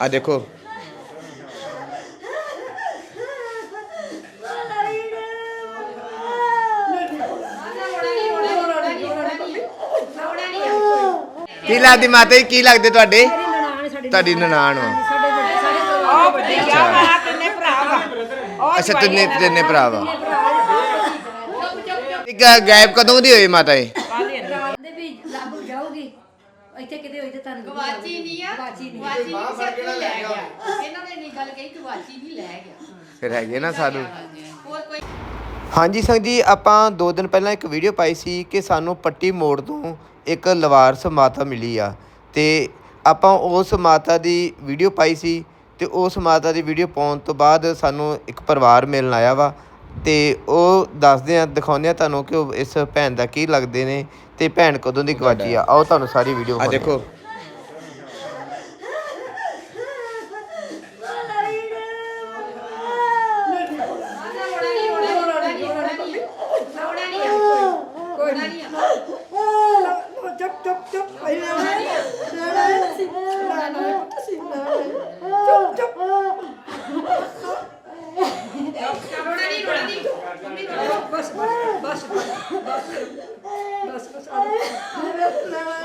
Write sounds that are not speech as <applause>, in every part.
ਆ ਦੇਖੋ। ਕੀ ਲੱਗਦੀ ਮਾਤਾ ਜੀ? ਕੀ ਲੱਗਦੇ ਤੁਹਾਡੇ? ਤੁਹਾਡੀ ਨਨਾਣ ਵਾ ਆ। ਵੱਡੇ ਆ ਵਾ ਤਿੰਨੇ ਭਰਾ ਵਾ ਅੱਛਾ ਤਿੰਨੇ ਤਿੰਨੇ ਭਰਾ ਵਾ। ਇੱਕ ਗਾਇਬ ਕਦੋਂ ਦੀ ਹੋਈ ਮਾਤਾ ਜੀ? ਕਹਿੰਦੇ ਵੀ ਲੱਭ ਜਾਊਗੀ। ਇੱਥੇ ਕਿਤੇ ਹੋਈ ਤੇ ਤੁਹਾਨੂੰ ਗਵਾਚੀ ਨਹੀਂ ਆ। ਗਵਾਚੀ ਨਹੀਂ। ਗਵਾਚੀ ਨਹੀਂ ਸਿਰ ਤੋਂ ਲੈ ਗਿਆ ਇਹਨਾਂ ਨੇ ਨਹੀਂ ਗੱਲ ਕਹੀ ਗਵਾਚੀ ਨਹੀਂ ਲੈ ਫਿਰ ਹੈਗੇ ਨਾ ਕੋਈ? ਹਾਂਜੀ ਸੰਗ ਜੀ ਆਪਾਂ 2 ਦਿਨ ਪਹਿਲਾਂ ਇੱਕ ਵੀਡੀਓ ਪਾਈ ਸੀ ਕਿ ਸਾਨੂੰ ਪੱਟੀ ਮੋੜ ਤੋਂ ਇੱਕ ਲਵਾਰਸ ਮਾਤਾ ਮਿਲੀ ਆ। ਤੇ ਆਪਾਂ ਉਸ ਮਾਤਾ ਦੀ ਵੀਡੀਓ ਪਾਈ ਸੀ ਤੇ ਉਸ ਮਾਤਾ ਦੀ ਵੀਡੀਓ ਪਾਉਣ ਤੋਂ ਬਾਅਦ ਸਾਨੂੰ ਇੱਕ ਪਰਿਵਾਰ ਮਿਲਣ ਆਇਆ ਵਾ। ਤੇ ਉਹ ਦੱਸਦੇ ਆ ਦਿਖਾਉਂਦੇ ਆ ਤੁਹਾਨੂੰ ਕਿ ਉਹ ਇਸ ਭੈਣ ਦਾ ਕੀ ਲੱਗਦੇ ਨੇ ਤੇ ਭੈਣ ਕਦੋਂ ਦੀ ਗਵਾਚੀ ਆ। ਆਓ ਤੁਹਾਨੂੰ ਸਾਰੀ ਵੀਡੀਓ ਆ ਦੇਖੋ ਚੁੱਪ ਚੁੱਪ ਚੁੱਪ ਪਹਿਲਾਂ ਬਸ ਬਸ ਬਸ ਬਸ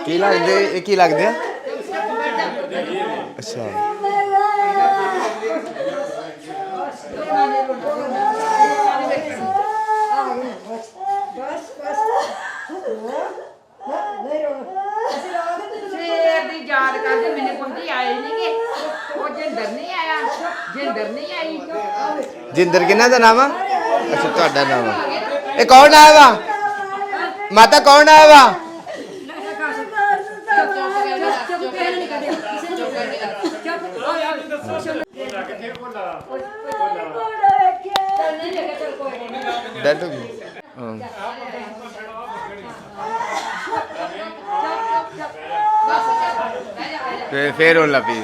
ਕੀ ਲੱਗਦੇ ਇਹ ਕੀ ਲੱਗਦੇ ਆ? ਅੱਛਾ। ਬਸ ਬਸ ਨਹੀਂ ਰੋਣਾ ਸਵੇਰ ਦੀ ਯਾਦ ਕਰਦੇ ਮੈਨੂੰ ਪੁੱਛਦੀ ਆਏ ਨਹੀਂ ਕਿ ਉਹ ਜਿੰਦਰ ਨਹੀਂ ਆਇਆ। ਜਿੰਦਰ ਨਹੀਂ ਆਈ। ਜਿੰਦਰ ਕਿਹਨਾਂ ਦਾ ਨਾਮ ਆ? ਅੱਛਾ ਤੁਹਾਡਾ ਨਾਮ ਆ। ਇਹ ਕੌਣ ਆਇਆ ਵਾ? ਮਾਤਾ ਕੌਣ ਆਇਆ ਵਾ? ਡੈਡ ਹੋ ਗਈ। ਹਾਂ। ਤੇ ਫੇਰ ਉਹ ਲੱਭੀ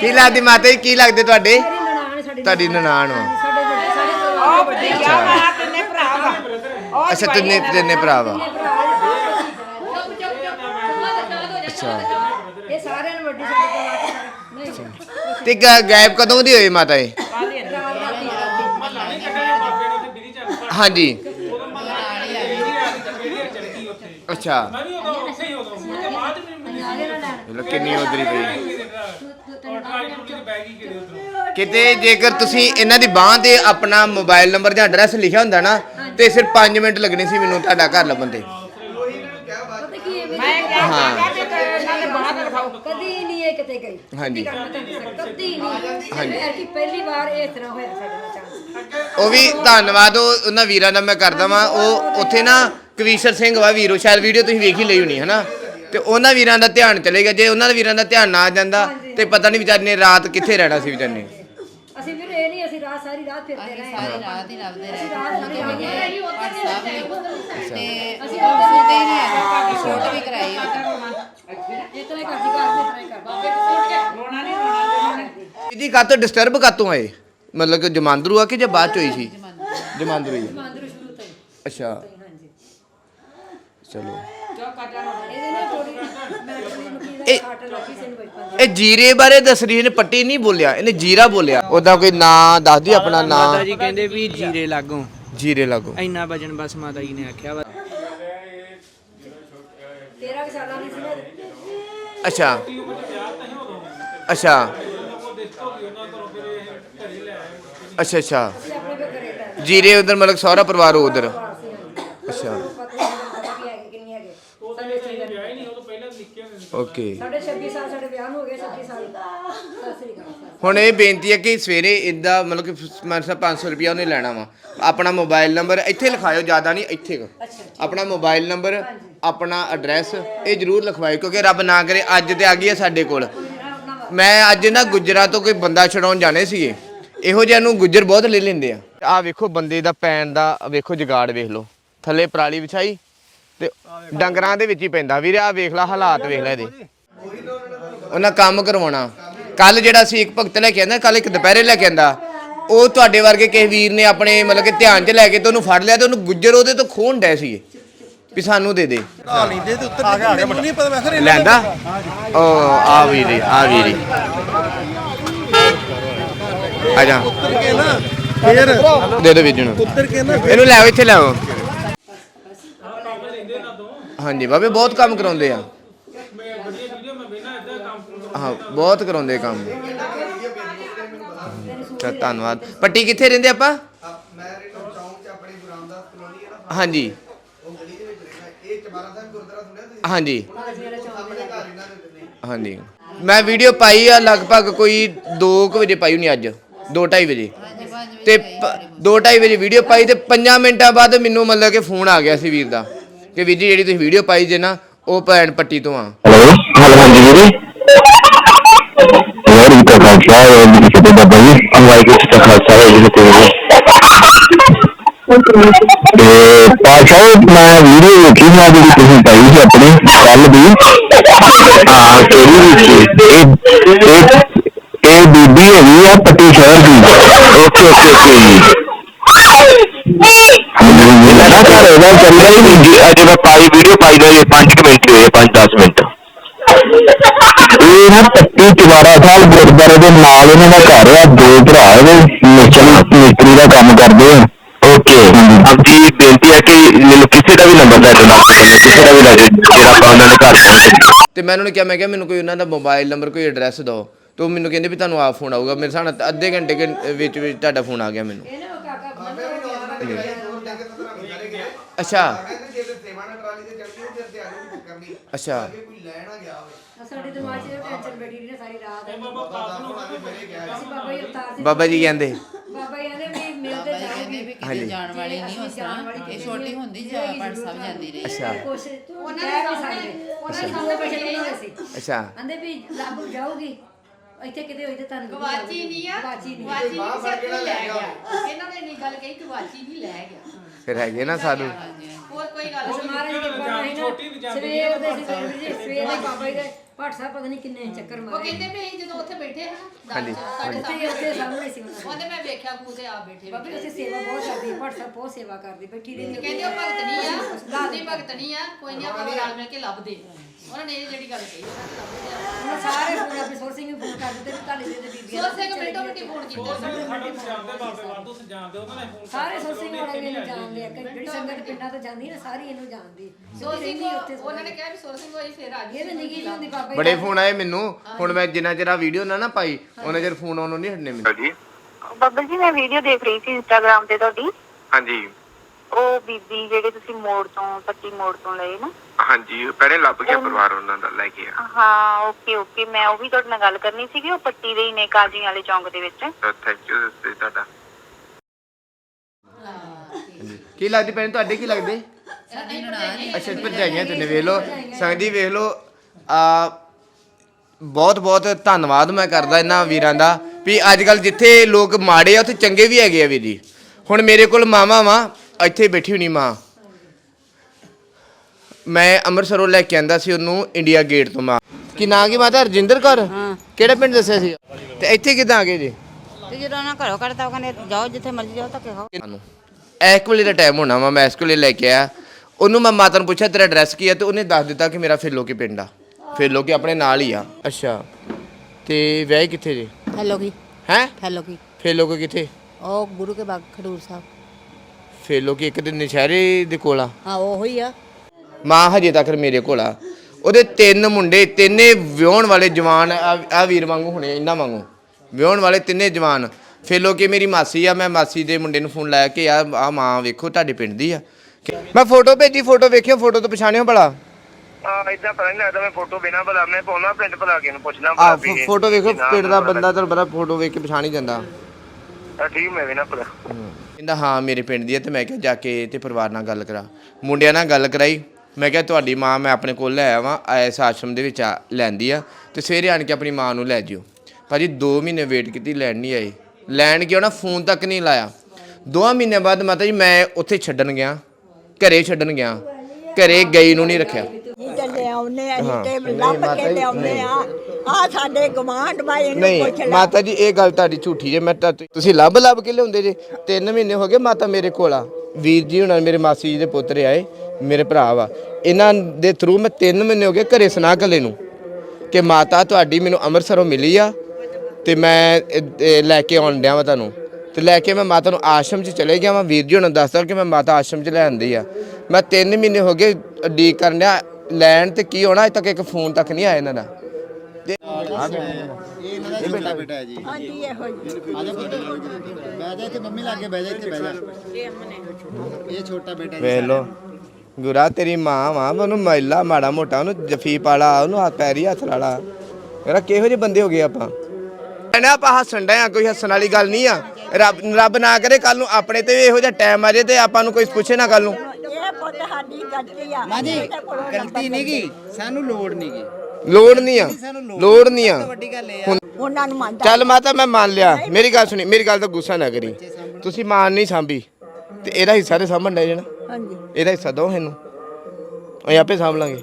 ਕੀ ਲੱਗਦੀ ਮਾਤਾ ਜੀ? ਕੀ ਲੱਗਦੇ ਤੁਹਾਡੇ? ਤੁਹਾਡੀ ਨਨਾਣ ਵਾ। ਸਾਡੇ ਵੱਡੇ ਸਾਰੇ ਆ ਵੱਡੇ ਆ ਵਾ ਤਿੰਨੇ ਭਰਾ ਵਾ ਆ ਅੱਛਾ, ਤਿੰਨੇ ਤਿੰਨੇ ਭਰਾ ਵਾ। ਅੱਛਾ ਇਹ ਸਾਰਿਆਂ ਨੂੰ ਵੱਡੀ ਸਾਡੇ ਕੋਲ ਆ ਕੇ ਸਾਰੇ- ਨਹੀਂ ਤੇ ਗਾ- ਗਾਇਬ ਕਦੋਂ ਦੀ ਹੋਈ ਮਾਤਾ ਜੀ? ਹਾਂਜੀ। ਅੱਛਾ। ਲੋ ਕਿੰਨੀ ਉਧਰੀ ਪਈ। ਕਿਤੇ ਜੇਕਰ ਤੁਸੀਂ ਇਹਨਾਂ ਦੀ ਬਾਹ ਤੇ ਆਪਣਾ ਮੋਬਾਈਲ ਨੰਬਰ ਜਾਂ ਐਡਰੈਸ ਲਿਖਿਆ ਹੁੰਦਾ ਨਾ ਤੇ ਸਿਰਫ 5 ਮਿੰਟ ਲੱਗਣੇ ਸੀ ਮੈਨੂੰ ਤੁਹਾਡਾ ਘਰ ਲੱਭਣ ਤੇ। ਹੈ ਵੀ ਮੈਂ ਕਿਹਾ ਹਾਂ। ਮੈਂ ਕਿ ਨਾਲੇ ਬਾਹਰ ਦਿਖਾਓ ਕਦੀ ਨਹੀਂ ਇਹ ਕਿਤੇ ਗਈ ਹਾਂਜੀ। ਕਦੀ ਕਰਨਾ ਤੁਹਾਨੂੰ ਦੱਸਾਂ, ਕਦੀ ਨਹੀਂ। ਹਾਂਜੀ। ਇਹ ਕਿ ਪਹਿਲੀ ਵਾਰ ਇਸ ਤਰ੍ਹਾਂ ਹੋਇਆ ਸਾਡੇ ਨਾਲ ਚਾਂਸ ਉਹ ਵੀ ਧੰਨਵਾਦ ਉਹ ਉਹਨਾਂ ਵੀਰਾਂ ਦਾ ਮੈਂ ਕਰਦਾ ਵਾਂ। ਉਹ ਉੱਥੇ ਨਾ ਕਵੀਸ਼ਰ ਸਿੰਘ ਵਾ ਵੀਰੋ ਸ਼ਾਇਦ ਵੀਡੀਓ ਤੁਸੀਂ ਵੇਖ ਹੀ ਲਈ ਹੋਣੀ ਹਨਾ? ਤੇ ਉਹਨਾਂ ਵੀਰਾਂ ਦਾ ਧਿਆਨ ਚਲੇਗਾ ਜੇ ਉਹਨਾਂ ਦੇ ਵੀਰਾਂ ਦਾ ਧਿਆਨ ਨਾ ਜਾਂਦਾ ਤੇ ਪਤਾ ਨਹੀਂ ਵਿਚਾਰੇ ਨੇ ਰਾਤ ਕਿੱਥੇ ਰਹਿਣਾ ਸੀ ਵਿਚਾਰੇ ਨੇ। ਅਸੀਂ ਫਿਰ ਇਹ ਨਹੀਂ ਅਸੀਂ ਰਾਤ ਸਾਰੀ ਰਾਤ ਫਿਰਦੇ ਰਹੇ। ਸਾਰੀ ਰਾਤ ਹੀ ਲੱਭਦੇ ਰਹੇ। ਤੇ ਅਸੀਂ ਹੀ ਨਹੀਂ ਹੈਗੇ ਸ਼ੋਟ ਵੀ ਕਰਾਈ। ਜਿੱਤਨਾ ਹੀ ਕਰਦੀ ਘਰ ਦੇ ਤਰ੍ਹਾਂ ਹੀ ਕਰਦੀ ਰੋਣਾ ਨਹੀਂ ਰੋਣਾ ਜੀ ਕਾਤੋਂ ਡਿਸਟਰਬ ਕਾਤੋਂ ਆਏ ਮਤਲਬ ਕਿ ਜਮਾਂਦਰੂ ਆ ਕਿ ਜਾਂ ਬਾਅਦ ਚ ਹੋਈ ਸੀ? ਜਮਾਂਦਰੂ ਹੀ ਮੰਦਰ ਸ਼ੁਰੂ ਤੋਂ ਹੀ। ਅੱਛਾ। ਹਾਂਜੀ। ਚਲੋ। ਇਹਦੇ ਨਾਲ ਥੋੜੀ ਮੈਂਟਲੀ ਮੁਕੀ ਦਾ ਇਹ- ਖਾਟ ਲੱਗੀ ਸੀ ਇਹਨੂੰ ਬਚਪਨ ਇਹ ਜੀਰੇ ਬਾਰੇ ਦੱਸ ਰਹੀ ਇਹਨੇ ਪੱਟੀ ਨਹੀਂ ਬੋਲਿਆ ਇਹਨੇ ਜੀਰਾ ਬੋਲਿਆ। ਉਹਦਾ ਕੋਈ ਨਾਂ ਦੱਸਦੀ ਆਪਣਾ ਮਾਤਾ ਨਾਂ ਜੀ ਕਹਿੰਦੇ ਵੀ ਜੀਰੇ ਲਾਗੋਂ। ਜੀਰੇ ਲਾਗੋ। ਇੰਨਾ ਵਜਨ ਬਸ ਮਾਤਾ ਜੀ ਨੇ ਆਖਿਆ ਵਾ। 13 ਕੁ ਸਾਲਾਂ ਦੀ ਸੀ ਨਾ। ਅੱਛਾ। ਅੱਛਾ। ਅੱਛਾ ਅੱਛਾ। ਜੀਰੇ ਉਧਰ ਮਤਲਬ ਸਹੁਰਾ ਪਰਿਵਾਰ ਉਧਰ। ਅੱਛਾ। ਓਕੇ। ਸਾਡੇ 26 ਸਾਲ ਸਾਡੇ ਵਿਆਹ ਨੂੰ ਹੋ ਗਏ 26 ਸਾਲ ਸਤਿ ਸ੍ਰੀ ਅਕਾਲ ਹੁਣ ਇਹ ਬੇਨਤੀ ਹੈ ਕਿ ਸਵੇਰੇ ਇਦਾਂ ਮਤਲਬ ਕਿ ਮਨ ਸਾਹਿਬ 500 ਰੁਪਿਆ ਉਹਨੇ ਲੈਣਾ ਵਾ। ਆਪਣਾ ਮੋਬਾਈਲ ਨੰਬਰ ਇੱਥੇ ਲਿਖਾਇਓ ਜ਼ਿਆਦਾ ਨਹੀਂ ਇੱਥੇ। ਆਪਣਾ ਮੋਬਾਈਲ ਨੰਬਰ ਆਪਣਾ ਐਡਰੈਸ ਇਹ ਜ਼ਰੂਰ ਲਿਖਵਾਇਓ, ਕਿਉਂਕਿ ਰੱਬ ਨਾ ਕਰੇ, ਅੱਜ ਤੇ ਆ ਗਈ ਹੈ ਸਾਡੇ ਕੋਲ। ਮੈਂ ਅੱਜ ਨਾ ਗੁਜਰਾ ਤੋਂ ਕੋਈ ਬੰਦਾ ਛਡਾਉਣ ਜਾਣੇ ਸੀਗੇ। ਇਹੋ ਜਿਹਾ ਨੂੰ ਗੁੱਜਰ ਬਹੁਤ ਲੈ ਲੈਂਦੇ ਆ। ਆਹ ਵੇਖੋ ਬੰਦੇ ਦਾ, ਪੈਣ ਦਾ, ਵੇਖੋ ਜਗਾੜ ਵੇਖ ਲਓ। ਥੱਲੇ ਪਰਾਲੀ ਵਿਛਾਈ ਤੇ ਡੰਗਰਾਂ ਦੇ ਵਿੱਚ ਹੀ ਪੈਂਦਾ। ਵੀਰੇ ਆ ਵੇਖ ਲਾ ਹਾਲਾਤ, ਵੇਖ ਲੈ ਇਹਦੇ। ਉਹਨਾਂ ਕੰਮ ਕਰਵਾਉਣਾ। ਕੱਲ ਜਿਹੜਾ ਸੀ ਇੱਕ ਭਗਤ ਲੈ ਕੇ ਆਂਦਾ ਕੱਲ ਇੱਕ ਦੁਪਹਿਰੇ ਲੈ ਕੇ ਆਂਦਾ। ਉਹ ਤੁਹਾਡੇ ਵਰਗੇ ਕਿਸੇ ਵੀਰ ਨੇ ਆਪਣੇ ਮਤਲਬ ਕਿ ਧਿਆਨ 'ਚ ਲੈ ਕੇ ਤੇ ਉਹਨੂੰ ਫੜ ਲਿਆ ਤੇ ਉਹਨੂੰ ਗੁੱਜਰ ਉਹਦੇ ਤੋਂ ਖੋਹਣ ਡੈ ਸੀ ਵੀ ਸਾਨੂੰ ਦੇ ਦੇ। ਆ ਲੈਂਦੇ ਤੇ ਉੱਤਰ ਮੈਨੂੰ ਨਹੀਂ ਪਤਾ ਮੈਂ ਖਰੇ ਲੈਂਦਾ? ਓ ਆ ਵੀਰੇ ਆ ਵੀਰੇ ਆ ਜਾ। ਉੱਤਰ ਕੇ ਨਾ ਫੇਰ। ਦੇ ਦੇ ਵੀਰ ਨੂੰ। ਉੱਤਰ ਕੇ ਨਾ ਇਹਨੂੰ ਲੈ ਆਓ ਇੱਥੇ ਲੈ ਆਓ। ਹਾਂਜੀ ਬਾਬੇ ਬਹੁਤ ਕੰਮ ਕਰਾਉਂਦੇ ਆ। ਹਾਂ ਬਹੁਤ ਕਰਾਉਂਦੇ ਕੰਮ। ਚਾ ਧੰਨਵਾਦ। ਪੱਟੀ ਕਿੱਥੇ ਰਹਿੰਦੇ ਆਪਾਂ? ਹਾਂਜੀ। ਹਾਂਜੀ। ਹਾਂਜੀ। ਮੈਂ ਵੀਡੀਓ ਪਾਈ ਆ ਲਗਭਗ ਕੋਈ 2 ਵਜੇ ਪਾਈ ਹੋਣੀ ਅੱਜ 2:30 ਵਜੇ। ਤੇ 2:30 ਵਜੇ ਵੀਡੀਓ ਪਾਈ ਤੇ 5 ਮਿੰਟਾਂ ਬਾਅਦ ਮੈਨੂੰ ਮਤਲਬ ਕਿ ਫੋਨ ਆ ਗਿਆ ਸੀ ਵੀਰ ਦਾ ਕਿ ਵੀਰ ਜੀ ਜਿਹੜੀ ਤੁਸੀਂ ਵੀਡੀਓ ਪਾਈ ਜੇ ਨਾ ਉਹ ਭੈਣ ਪੱਟੀ ਤੋਂ ਆ। ਹੈਲੋ ਹਾਂਜੀ ਵੀਰੇ। ਯਾਰ ਇਹ ਤਾਂ ਖਾਲਸਾ ਹੈ? ਜੀ ਕਿਤੇ ਬਾਬਾ ਜੀ ਵਾਹਿਗੁਰੂ ਜੀ ਦਾ ਖਾਲਸਾ ਹੈ ਜੀ ਤੇ ਤੇ ਪਾਸ਼ਾ, ਮੈਂ ਵੀਡੀਓ ਵੇਖੀ ਨਾ ਜਿਹੜੀ ਤੁਸੀਂ ਪਾਈ ਸੀ ਆਪਣੀ ਕੱਲ ਦੀ। ਹਾਂ ਕਿਹੜੀ ਵਿੱਚ ਇਹ ਇਹ ਇਹ ਬੀਬੀ ਹੈਗੀ ਆ ਪੱਟੀ ਸ਼ਹਿਰ ਦੀ। ਓਕੇ ਓਕੇ ਓਕੇ ਜੀ। ਮੇਰਾ ਨਾ ਘਰ ਇਹਦਾ ਚੱਲ ਰਿਹਾ ਹੀ ਨਹੀਂ ਜੀ ਅਜੇ ਮੈਂ ਪਾਈ, ਵੀਡੀਓ ਪਾਈ ਦਾ ਇਹ 5 ਮਿੰਟ ਹੀ ਹੋਏ 5-10 ਮਿੰਟ। ਇਹ ਨਾ ਪੱਟੀ ਚਵਾਰਾ ਸਾਹਿਬ ਗੁਰਦੁਆਰੇ ਦੇ ਨਾਲ ਇਹਨਾਂ ਦਾ ਘਰ ਆ, ਦੋ ਭਰਾ ਇਹਦੇ, ਮਿਸਤਰੀ ਮਿਸਤਰੀ ਦਾ ਕੰਮ ਕਰਦੇ ਆ। ਓਕੇ। ਅਬ ਜੀ ਬੇਨਤੀ ਹੈ ਕਿ ਮੈਨੂੰ ਕਿਸੇ ਦਾ ਵੀ ਨੰਬਰ ਦੇ ਦੇਣਾ ਕਿਸੇ ਦਾ ਵੀ ਲੈ ਜਾਓ ਜਿਹੜਾ ਆਪਾਂ ਉਹਨਾਂ ਦੇ ਘਰ ਪਹੁੰਚੇ ਤੇ ਮੈਂ ਉਹਨਾਂ ਨੂੰ ਕਿਹਾ ਮੈਂ ਕਿਹਾ ਮੈਨੂੰ ਕੋਈ ਉਹਨਾਂ ਦਾ ਮੋਬਾਈਲ ਨੰਬਰ ਕੋਈ ਐਡਰੈਸ ਦਿਓ। ਤੇ ਉਹ ਮੈਨੂੰ ਕਹਿੰਦੇ ਵੀ ਤੁਹਾਨੂੰ ਆਪ ਫੋਨ ਆਊਗਾ। ਮੇਰੇ ਹਿਸਾਬ ਨਾਲ ਅੱਧੇ ਘੰਟੇ ਕੇ ਵਿੱਚ ਵਿੱਚ ਤੁਹਾਡਾ ਫੋਨ ਆ ਗਿਆ ਮੈਨੂੰ। ਅੱਛਾ। ਅੱਛਾ। ਸਾਡੇ ਦਿਮਾਗ 'ਚ ਟੈਨਸ਼ਨ ਬੈਠੀ ਰਹੀ ਨਾ ਸਾਰੀ ਰਾਤ ਅਸੀਂ ਬਾਬਾ ਜੀ ਅਵਤਾਰ ਸਿੰਘ ਬਾਬਾ ਜੀ ਕਹਿੰਦੇ। ਬਾਬਾ ਜੀ ਕਹਿੰਦੇ ਵੀ ਮਿਲਦੇ ਜਾਓਗੇ ਵੀ ਕਿਤੇ ਜਾਣ ਵਾਲੀ ਨਹੀਂ ਉਸ ਤਰ੍ਹਾਂ ਇਹ ਛੋਟੀ ਹੁੰਦੀ ਜਾ ਪੜ ਸਭ ਜਾਂਦੀ ਰਹੀ। ਅੱਛਾ। ਕੁਛ ਉਹਨਾਂ ਨੇ ਨਹੀਂ ਸਕਦੇ। ਉਹਨਾਂ ਨੇ ਸਾਨੂੰ ਪੈਸੇ ਨਹੀਂ ਹੋਏ ਸੀ। ਅੱਛਾ। ਕਹਿੰਦੇ ਵੀ ਲੱਭ ਜਾਊਗੀ। ਇੱਥੇ ਕਿਤੇ ਹੋਈ ਤੇ ਤੁਹਾਨੂੰ ਗਵਾਚੀ ਨਹੀਂ ਆ। ਗਵਾਚੀ ਨਹੀਂ। ਗਵਾਚੀ ਨਹੀਂ ਕਿਸੇ ਤੋਂ ਲੈ ਗਿਆ। ਇਹਨਾਂ ਨੇ ਇੰਨੀ ਗੱਲ ਕਹੀ ਗਵਾਚੀ ਨਹੀਂ ਲੈ ਗਿਆ। ਫਿਰ ਹੈਗੇ ਨਾ ਸਾਧੂ ਹੋਰ ਕੋਈ ਗੱਲ ਨਹੀਂ ਮਹਾਰਾਜ ਦੀ ਕਿਰਪਾ ਨਾਲ ਸਵੇਰ ਦੇ ਸੀ ਸਵੇਰ ਜੀ ਸਵੇਰ ਦੇ ਬਾਬਾ ਜੀ ਦੇ ਭੱਟ ਸਾਹਿਬ ਪਤਾ ਨਹੀਂ ਕਿੰਨੇ ਚੱਕਰ ਉਹ ਮਾਰੇ ਕਹਿੰਦੇ ਵੀ ਅਸੀਂ ਜਦੋਂ ਉੱਥੇ ਬੈਠੇ ਹਾਂ ਹਾਂਜੀ, ਸਾਡੇ ਉੱਥੇ ਸਾਹਮਣੇ ਉੱਥੇ ਸਾਹਮਣੇ ਸੀ ਉਹਨਾਂ ਦੇ। ਉਹਨੇ ਮੈਂ ਵੇਖਿਆ ਖੂਹ ਤੇ ਆਪ ਬੈਠੇ ਬਾਬਾ ਉੱਥੇ ਸੇਵਾ ਬਹੁਤ ਕਰਦੀ ਭੱਟ ਸਾਹਿਬ ਬਹੁਤ ਸੇਵਾ ਕਰਦੀ ਬੈਠੀ ਰਹਿੰਦੀ। ਕਹਿੰਦੇ ਉਹ ਭਗਤ ਨਹੀਂ ਆ ਦਾਦੀ ਭਗਤ ਨਹੀਂ ਆ ਕੋਈ ਨਹੀਂ ਆਪਾਂ ਰਲ ਮਿਲ ਕੇ ਲੱਭਦੇ। ਉਹਨਾਂ ਨੇ ਇਹ ਜਿਹੜੀ ਗੱਲ ਕਹੀ ਉਹਨਾਂ ਨੇ ਲੱਭਦੇ ਆ। ਉਹਨਾਂ ਸਾਰੇ ਫੋਨ ਆਪੇ ਸੋਰ ਸਿੰਘ ਨੂੰ ਫੋਨ ਕਰ ਦਿੱਤੇ ਵੀ ਤੁਹਾਡੇ ਦੇ ਬੀਬੀਆਂ ਸੋਚ ਸੇ ਮਿੰਟੋ ਮਿੰਟੀ ਫੋਨ ਕੀਤਾ। ਸਾਰੇ ਸੋਰ ਸਿੰਘ ਵਾਲੇ ਇਹਨੂੰ ਜਾਣਦੇ ਆ ਕਿ ਜਿਹੜੀ ਸੰਗਤ ਪਿੰਡਾਂ ਤੋਂ ਜਾਂਦੀ ਨਾ ਸਾਰੀ ਇਹਨੂੰ ਜਾਣਦੀ। ਸੋ ਸਿੰਘ ਉਹਨਾਂ ਨੇ ਕਿਹਾ ਵੀ ਸੋਰ ਸਿੰਘ ਹੋਈ ਫੇਰ ਆ ਗਈ ਇਹ ਤਾਂ ਨਿੱਕੀ ਜਿਹੀ ਹੁੰਦੀ ਬਾਬਾ ਬੜੇ ਫੋਨ ਆਏ ਮੈਨੂੰ। ਹੁਣ ਮੈਂ ਜਿੰਨਾ ਚਿਰ ਆ ਵੀਡੀਓ ਨਾ ਨਾ ਪਾਈ ਉਹਨਾਂ ਚਿਰ ਫੋਨ ਆਉਣੋਂ ਨਹੀਂ ਹਟਨੇ ਮੈਨੂੰ। ਜੀ ਬੱਬਲ ਜੀ ਮੈਂ ਵੀਡੀਓ ਦੇਖ ਰਹੀ ਸੀ ਇੰਸਟਾਗ੍ਰam ਤੇ ਤੁਹਾਡੀ। ਹਾਂਜੀ। ਉਹ ਬੀਬੀ ਜਿਹੜੇ ਤੁਸੀਂ ਮੋੜ ਤੋਂ ਪੱਟੀ ਮੋੜ ਤੋਂ ਲਏ ਨਾ। ਹਾਂਜੀ ਪਹਿਲੇ ਲੱਭ ਗਿਆ ਪਰਿਵਾਰ ਉਹਨਾਂ ਦਾ ਲੈ ਕੇ ਹਾਂ ਓਕੇ ਓਕੇ ਮੈਂ ਉਹ ਵੀ ਤੁਹਾਡੇ ਨਾਲ ਗੱਲ ਕਰਨੀ ਸੀਗੀ ਉਹ ਪੱਟੀ ਦੇ ਹੀ ਨੇ ਕਾਜੀ ਵਾਲੇ ਚੌਂਕ ਦੇ ਵਿੱਚ। ਆ ਥੈਂਕ ਯੂ ਤੁਹਾਡਾ। ਕੀ ਲੱਗਦੀ ਭੈਣ ਤੁਹਾਡੇ ਕੀ ਲੱਗਦੇ? ਅੱਛਾ ਭਰਜਾਈਆਂ ਤੇ ਵੇਖ ਲਓ। ਸੰਗਦੀ ਵੇਖ ਲਓ ਆ ਬਹੁਤ ਬਹੁਤ ਧੰਨਵਾਦ ਮੈਂ ਕਰਦਾ ਇਹਨਾਂ ਵੀਰਾਂ ਦਾ ਵੀ ਅੱਜ ਕੱਲ ਜਿੱਥੇ ਲੋਕ ਮਾੜੇ ਆ ਉੱਥੇ ਚੰਗੇ ਵੀ ਹੈਗੇ ਆ ਵੀਰ ਜੀ। ਹੁਣ ਮੇਰੇ ਕੋਲ ਮਾਵਾ ਵਾ ਇੱਥੇ ਬੈਠੀ ਹੋਣੀ ਮਾਂ। ਮੈਂ ਅੰਮ੍ਰਿਤਸਰੋਂ ਲੈ ਕੇ ਆਂਦਾ ਸੀ ਉਹਨੂੰ ਇੰਡੀਆ ਗੇਟ ਤੋਂ ਮਾਂ। ਕੀ ਨਾਂ ਕੀ ਮਾਤਾ? ਰਜਿੰਦਰ ਕੌਰ? ਕਿਹੜਾ ਪਿੰਡ ਦੱਸਿਆ ਸੀ? ਤੇ ਇੱਥੇ ਕਿਦਾਂ ਆ ਗਏ ਜੀ? ਤੇ ਜਦੋਂ ਉਹਨਾਂ ਘਰੋਂ ਕੱਢਤਾ ਉਹ ਕਹਿੰਦੇ ਜਾਓ ਜਿੱਥੇ ਮਰਜ਼ੀ ਜਾਓ ਧੱਕੇ ਖਾਓ। ਸਾਨੂੰ। ਇਸ ਵੇਲੇ ਦਾ ਟਾਈਮ ਹੋਣਾ ਵਾ ਮੈਂ ਇਸ ਵੇਲੇ ਲੈ ਕੇ ਆਇਆ। ਉਹਨੂੰ ਮੈਂ ਮਾਤਾ ਨੂੰ ਪੁੱਛਿਆ ਤੇਰਾ ਐਡਰੈਸ ਕੀ ਹੈ ਤੇ ਉਹਨੇ ਦੱਸ ਦਿੱਤਾ ਕਿ ਮੇਰਾ ਫੇਲੋ ਕੇ ਪਿੰਡ ਆ। ਫੇਲੋ ਕੇ ਆਪਣੇ ਨਾਲ ਹੀ ਆ। ਅੱਛਾ। ਤੇ ਵਿਆਹ ਕਿੱਥੇ ਜੀ? ਹੈਲੋ ਕੀ ਹੈ? ਹੈਲੋ ਕੀ ਫੇਲੋ ਕੇ ਕਿੱਥੇ? ਉਹ ਗੁਰੂ ਕੇ ਬਾਗ ਖਡੂਰ ਸਾਹਿਬ। ਫੇਲੋ ਕੇ ਇੱਕ ਦਿਨ ਨਸ਼ਹਿਰੇ ਦੇ ਕੋਲ ਆ। ਹਾਂ ਉਹ ਹੀ ਆ। ਮਾਂ ਹਜੇ ਤੱਕ ਮੇਰੇ ਕੋਲ ਆ। ਉਹਦੇ ਤਿੰਨ ਮੁੰਡੇ ਤਿੰਨੇ ਵਿਆਹਣ ਵਾਲੇ ਜਵਾਨ ਆ ਵੀਰ ਵਾਂਗੂ ਹੁਣੇ ਇਹਨਾਂ ਵਾਂਗੂ। ਵਿਆਹਣ ਵਾਲੇ ਤਿੰਨੇ ਜਵਾਨ। ਫੇਲੋ ਕੇ ਮੇਰੀ ਮਾਸੀ ਆ ਮੈਂ ਮਾਸੀ ਦੇ ਮੁੰਡੇ ਨੂੰ ਫੋਨ ਲਾਇਆ ਕਿ ਆ ਆ ਮਾਂ ਵੇਖੋ ਤੁਹਾਡੇ ਪਿੰਡ ਦੀ ਆ। ਮੈਂ ਫੋਟੋ ਭੇਜੀ ਫੋਟੋ ਵੇਖਿਓ ਫੋਟੋ ਤੋਂ ਪਛਾਣਿਓ ਭਲਾ। ਆ ਇਦਾਂ ਪਤਾ ਨਹੀਂ ਲੱਗਦਾ ਮੈਂ ਫੋਟੋ ਬਿਨਾ ਭਲਾ ਮੈਂ ਪਾਉਣਾ ਪਿੰਡ ਭਲਾ ਕੇ ਨੂੰ ਪੁੱਛਣਾ ਆ ਫੋਟੋ ਵੇਖੋ ਪਿੰਡ ਦਾ ਬੰਦਾ ਤੁਹਾਨੂੰ ਪਤਾ ਫੋਟੋ ਵੇਖ ਕੇ ਪਛਾਣ ਹੀ ਜਾਂਦਾ। ਠੀਕ ਮੈਂ ਵੀ ਨਾ ਭਲਾ। ਕਹਿੰਦਾ ਹਾਂ ਮੇਰੇ ਪਿੰਡ ਦੀ ਹੈ ਤੇ ਮੈਂ ਕਿਹਾ ਜਾ ਕੇ ਤੇ ਪਰਿਵਾਰ ਨਾਲ ਗੱਲ ਕਰਾ। ਮੁੰਡਿਆਂ ਨਾਲ ਗੱਲ ਕਰਾਈ। ਮੈਂ ਕਿਹਾ ਤੁਹਾਡੀ ਮਾਂ ਮੈਂ ਆਪਣੇ ਕੋਲ ਲੈ ਆਇਆ ਵਾਂ ਐਸ ਆਸ਼ਰਮ ਦੇ ਵਿੱਚ ਲੈਂਦੀ ਆ। ਤੇ ਸਵੇਰੇ ਆਣ ਕੇ ਆਪਣੀ ਮਾਂ ਨੂੰ ਲੈ ਜਿਓ। ਭਾਜੀ 2 ਮਹੀਨੇ ਵੇਟ ਕੀਤੀ ਲੈਣ ਨਹੀਂ ਆਏ। ਲੈਣ ਗਿਆ ਨਾ ਫੋਨ ਤੱਕ ਨਹੀਂ ਲਾਇਆ। 2 ਮਹੀਨੇ ਬਾਅਦ ਮਾਤਾ ਜੀ ਮੈਂ ਉੱਥੇ ਛੱਡਣ ਗਿਆ। ਘਰੇ ਛੱਡਣ ਗਿਆ। ਘਰੇ ਗਈ ਨੂੰ ਨਹੀਂ ਰੱਖਿਆ। ਤੇ ਲਿਆਉਨੇ ਅਸੀਂ ਤੇ ਲੱਭ ਕੇ ਲਿਆਉਨੇ ਆ। ਆ ਸਾਡੇ ਗਵਾਂਢ ਬਾਈ ਇਹਨੂੰ ਨਹੀਂ ਪੁੱਛ ਲੈ। ਮਾਤਾ ਜੀ ਇਹ ਗੱਲ ਤੁਹਾਡੀ ਝੂਠੀ ਜੇ। ਮੈਂ ਤਾਂ ਤੁਸੀਂ ਲੱਭ ਲੱਭ ਕੇ ਲਿਆਉਂਦੇ ਜੇ। 3 ਮਹੀਨੇ ਹੋ ਗਏ ਮਾਤਾ ਮੇਰੇ ਕੋਲ ਆ। ਵੀਰ ਜੀ ਹੁਣਾਂ ਮੇਰੇ ਮਾਸੀ ਜੀ ਦੇ ਪੁੱਤਰ ਆਏ ਮੇਰੇ ਭਰਾ ਵਾ। ਇਹਨਾਂ ਦੇ ਥਰੂ ਮੈਂ 3 ਮਹੀਨੇ ਹੋ ਗਏ ਘਰੇ ਸੁਣਾ ਕੱਲੇ ਨੂੰ। ਕਿ ਮਾਤਾ ਤੁਹਾਡੀ ਮੈਨੂੰ ਅੰਮ੍ਰਿਤਸਰੋਂ ਮਿਲੀ ਆ ਤੇ ਮੈਂ ਇਹ- ਇਹ ਲੈ ਕੇ ਆਉਣ ਡਿਆ ਵਾ ਤੁਹਾਨੂੰ। ਤੇ ਲੈ ਕੇ ਮੈਂ ਮਾਤਾ ਨੂੰ ਆਸ਼ਰਮ 'ਚ ਚਲੇ ਗਿਆ ਮੈਂ ਵੀਰ ਜੀ ਹੁਣਾਂ ਦੱਸਦਾ ਕਿ ਮੈਂ ਮਾਤਾ ਆਸ਼ਰਮ 'ਚ ਲੈ ਆਂਦੀ ਆ। ਮੈਂ 3 ਮਹੀਨੇ ਹੋ ਗਏ ਉਡੀਕ ਕਰਨ ਡਿਆ। ਲੈਣ ਤੇ ਕੀ ਹੋਣਾ ਅਜੇ ਤੱਕ ਇੱਕ ਫੋਨ ਤੱਕ ਨਹੀਂ ਆਇਆ ਇਹਨਾਂ ਦਾ। ਹਾਂਜੀ ਇਹੋ ਹੀ। ਬਹਿ ਜਾ ਇੱਥੇ ਮੰਮੀ ਲਾਗੇ ਬਹਿ ਜਾ ਇੱਥੇ ਬਹਿ ਜਾ। ਇਹ ਛੋਟਾ ਬੇਟਾ ਜੀ ਵੇਖ ਲੋ ਗੁਰਾ ਤੇਰੀ ਮਾਂ ਵਾ ਉਹਨੂੰ ਮੈਲਾ ਮਾੜਾ ਮੋਟਾ ਉਹਨੂੰ ਜਫੀ ਪਾਲਾ ਉਹਨੂੰ ਹੱਥ ਪੈਰੀ ਹੱਥ ਲਾਲਾ ਮੇਰਾ ਕਿਹੋ ਜਿਹੇ ਬੰਦੇ ਹੋ ਗਏ ਆਪਾਂ? ਨਾ ਆਪਾਂ ਹੱਸਣ ਡਏ ਆ ਕੋਈ ਹੱਸਣ ਵਾਲੀ ਗੱਲ ਨਹੀਂ ਆ। ਰੱਬ ਰੱਬ ਨਾ ਕਰੇ ਕੱਲ ਨੂੰ ਆਪਣੇ ਤੇ ਵੀ ਇਹੋ ਜਿਹਾ ਟਾਈਮ ਆ ਜੇ ਤੇ ਆਪਾਂ ਨੂੰ ਕੋਈ ਪੁੱਛੇ ਨਾ ਕੱਲ ਨੂੰ। ਇਹ ਪੁੱਤ ਸਾਡੀ ਗਲਤੀ ਆ। ਮਾਂ ਜੀ ਇਹਦੇ ਕੋਲੋਂ ਗਲਤੀ ਨਹੀਂ ਗੀ। ਸਾਨੂੰ ਲੋੜ ਨਹੀਂ ਗੀ। ਲੋੜ ਨਹੀਂ ਆ ਲੋੜ ਨਹੀਂ ਆ। ਵੱਡੀ ਗੱਲ ਇਹ ਆ। ਉਹਨਾਂ ਨੂੰ ਮੰਨਦਾ। ਚੱਲ ਮਾਤਾ ਮੈਂ ਮੰਨ ਲਿਆ। ਮੇਰੀ ਗੱਲ ਸੁਣੀ ਮੇਰੀ ਗੱਲ ਤੋਂ ਗੁੱਸਾ ਨਾ ਕਰੀ। ਤੁਸੀਂ ਮਾਨ ਨਹੀਂ ਸਾਂਭੀ। ਤੇ ਇਹਦਾ ਹਿੱਸਾ ਤੇ ਸਾਂਭਣ ਡੇ ਜਣਾ ਹਾਂਜੀ। ਇਹਦਾ ਹਿੱਸਾ ਦੋ ਇਹਨੂੰ। ਅਸੀਂ ਆਪੇ ਸਾਂਭ ਲਾਂਗੇ।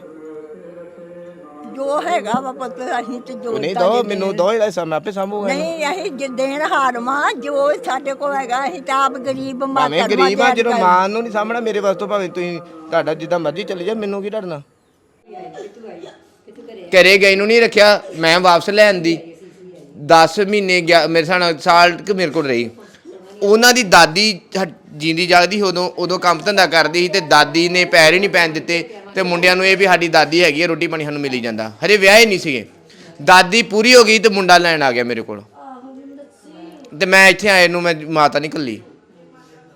ਜੋ ਹੈਗਾ ਵਾ ਪੁੱਤ ਅਸੀਂ ਤੇ ਜੋ ਨਹੀਂ ਦੋ ਮੈਨੂੰ ਦੋ ਇਹਦਾ ਹਿੱਸਾ ਮੈਂ ਆਪੇ ਸਾਂਭੂਗਾ ਇਹਨੂੰ। ਨਹੀਂ ਅਸੀਂ ਜਿੱਦੇਨ ਹਾਰਵਾਂ ਜੋ ਸਾਡੇ ਕੋਲ ਹੈਗਾ ਅਸੀਂ ਤਾਂ ਆਪ ਗਰੀਬ ਭਾਵੇਂ ਮਾਤਰ ਗਰੀਬ ਆ ਜਦੋਂ ਮਾਂ ਨੂੰ ਨਹੀਂ ਸਾਹਮਣਾ ਮੇਰੇ ਵਾਸਤੇ ਭਾਵੇਂ ਤੁਸੀਂ ਤੁਹਾਡਾ ਜਿੱਦਾਂ ਮਰਜ਼ੀ ਚੱਲੇ ਜਾ ਮੈਨੂੰ ਕੀ ਡਰਨਾ? ਘਰੇ ਗਈ ਨੂੰ ਨਹੀਂ ਰੱਖਿਆ ਮੈਂ ਵਾਪਸ ਲੈ ਆਂਦੀ 10 ਮਹੀਨੇ ਗਿਆ ਮੇਰੇ ਸਾਲ ਸਾਲ ਕਿ ਮੇਰੇ ਕੋਲ ਰਹੀ। ਉਹਨਾਂ ਦੀ ਦਾਦੀ ਹ- ਜਿੰਦੀ ਜਾਗਦੀ ਸੀ ਉਦੋਂ ਉਦੋਂ ਕੰਮ ਧੰਦਾ ਕਰਦੀ ਸੀ ਤੇ ਦਾਦੀ ਨੇ ਪੈਰ ਹੀ ਨਹੀਂ ਪੈਣ ਦਿੱਤੇ। ਤੇ ਮੁੰਡਿਆਂ ਨੂੰ ਇਹ ਵੀ ਸਾਡੀ ਦਾਦੀ ਹੈਗੀ ਹੈ ਰੋਟੀ ਪਾਣੀ ਸਾਨੂੰ ਮਿਲੀ ਜਾਂਦਾ। ਹਰੇ ਵਿਆਹ ਹੀ ਨਹੀਂ ਸੀਗੇ। ਦਾਦੀ ਪੂਰੀ ਹੋ ਗਈ ਤੇ ਮੁੰਡਾ ਲੈਣ ਆ ਗਿਆ ਮੇਰੇ ਕੋਲ। ਤੇ ਮੈਂ ਇੱਥੇ ਆਏ ਨੂੰ ਮੈਂ ਮਾਤਾ ਨਹੀਂ ਕੱਲੀ।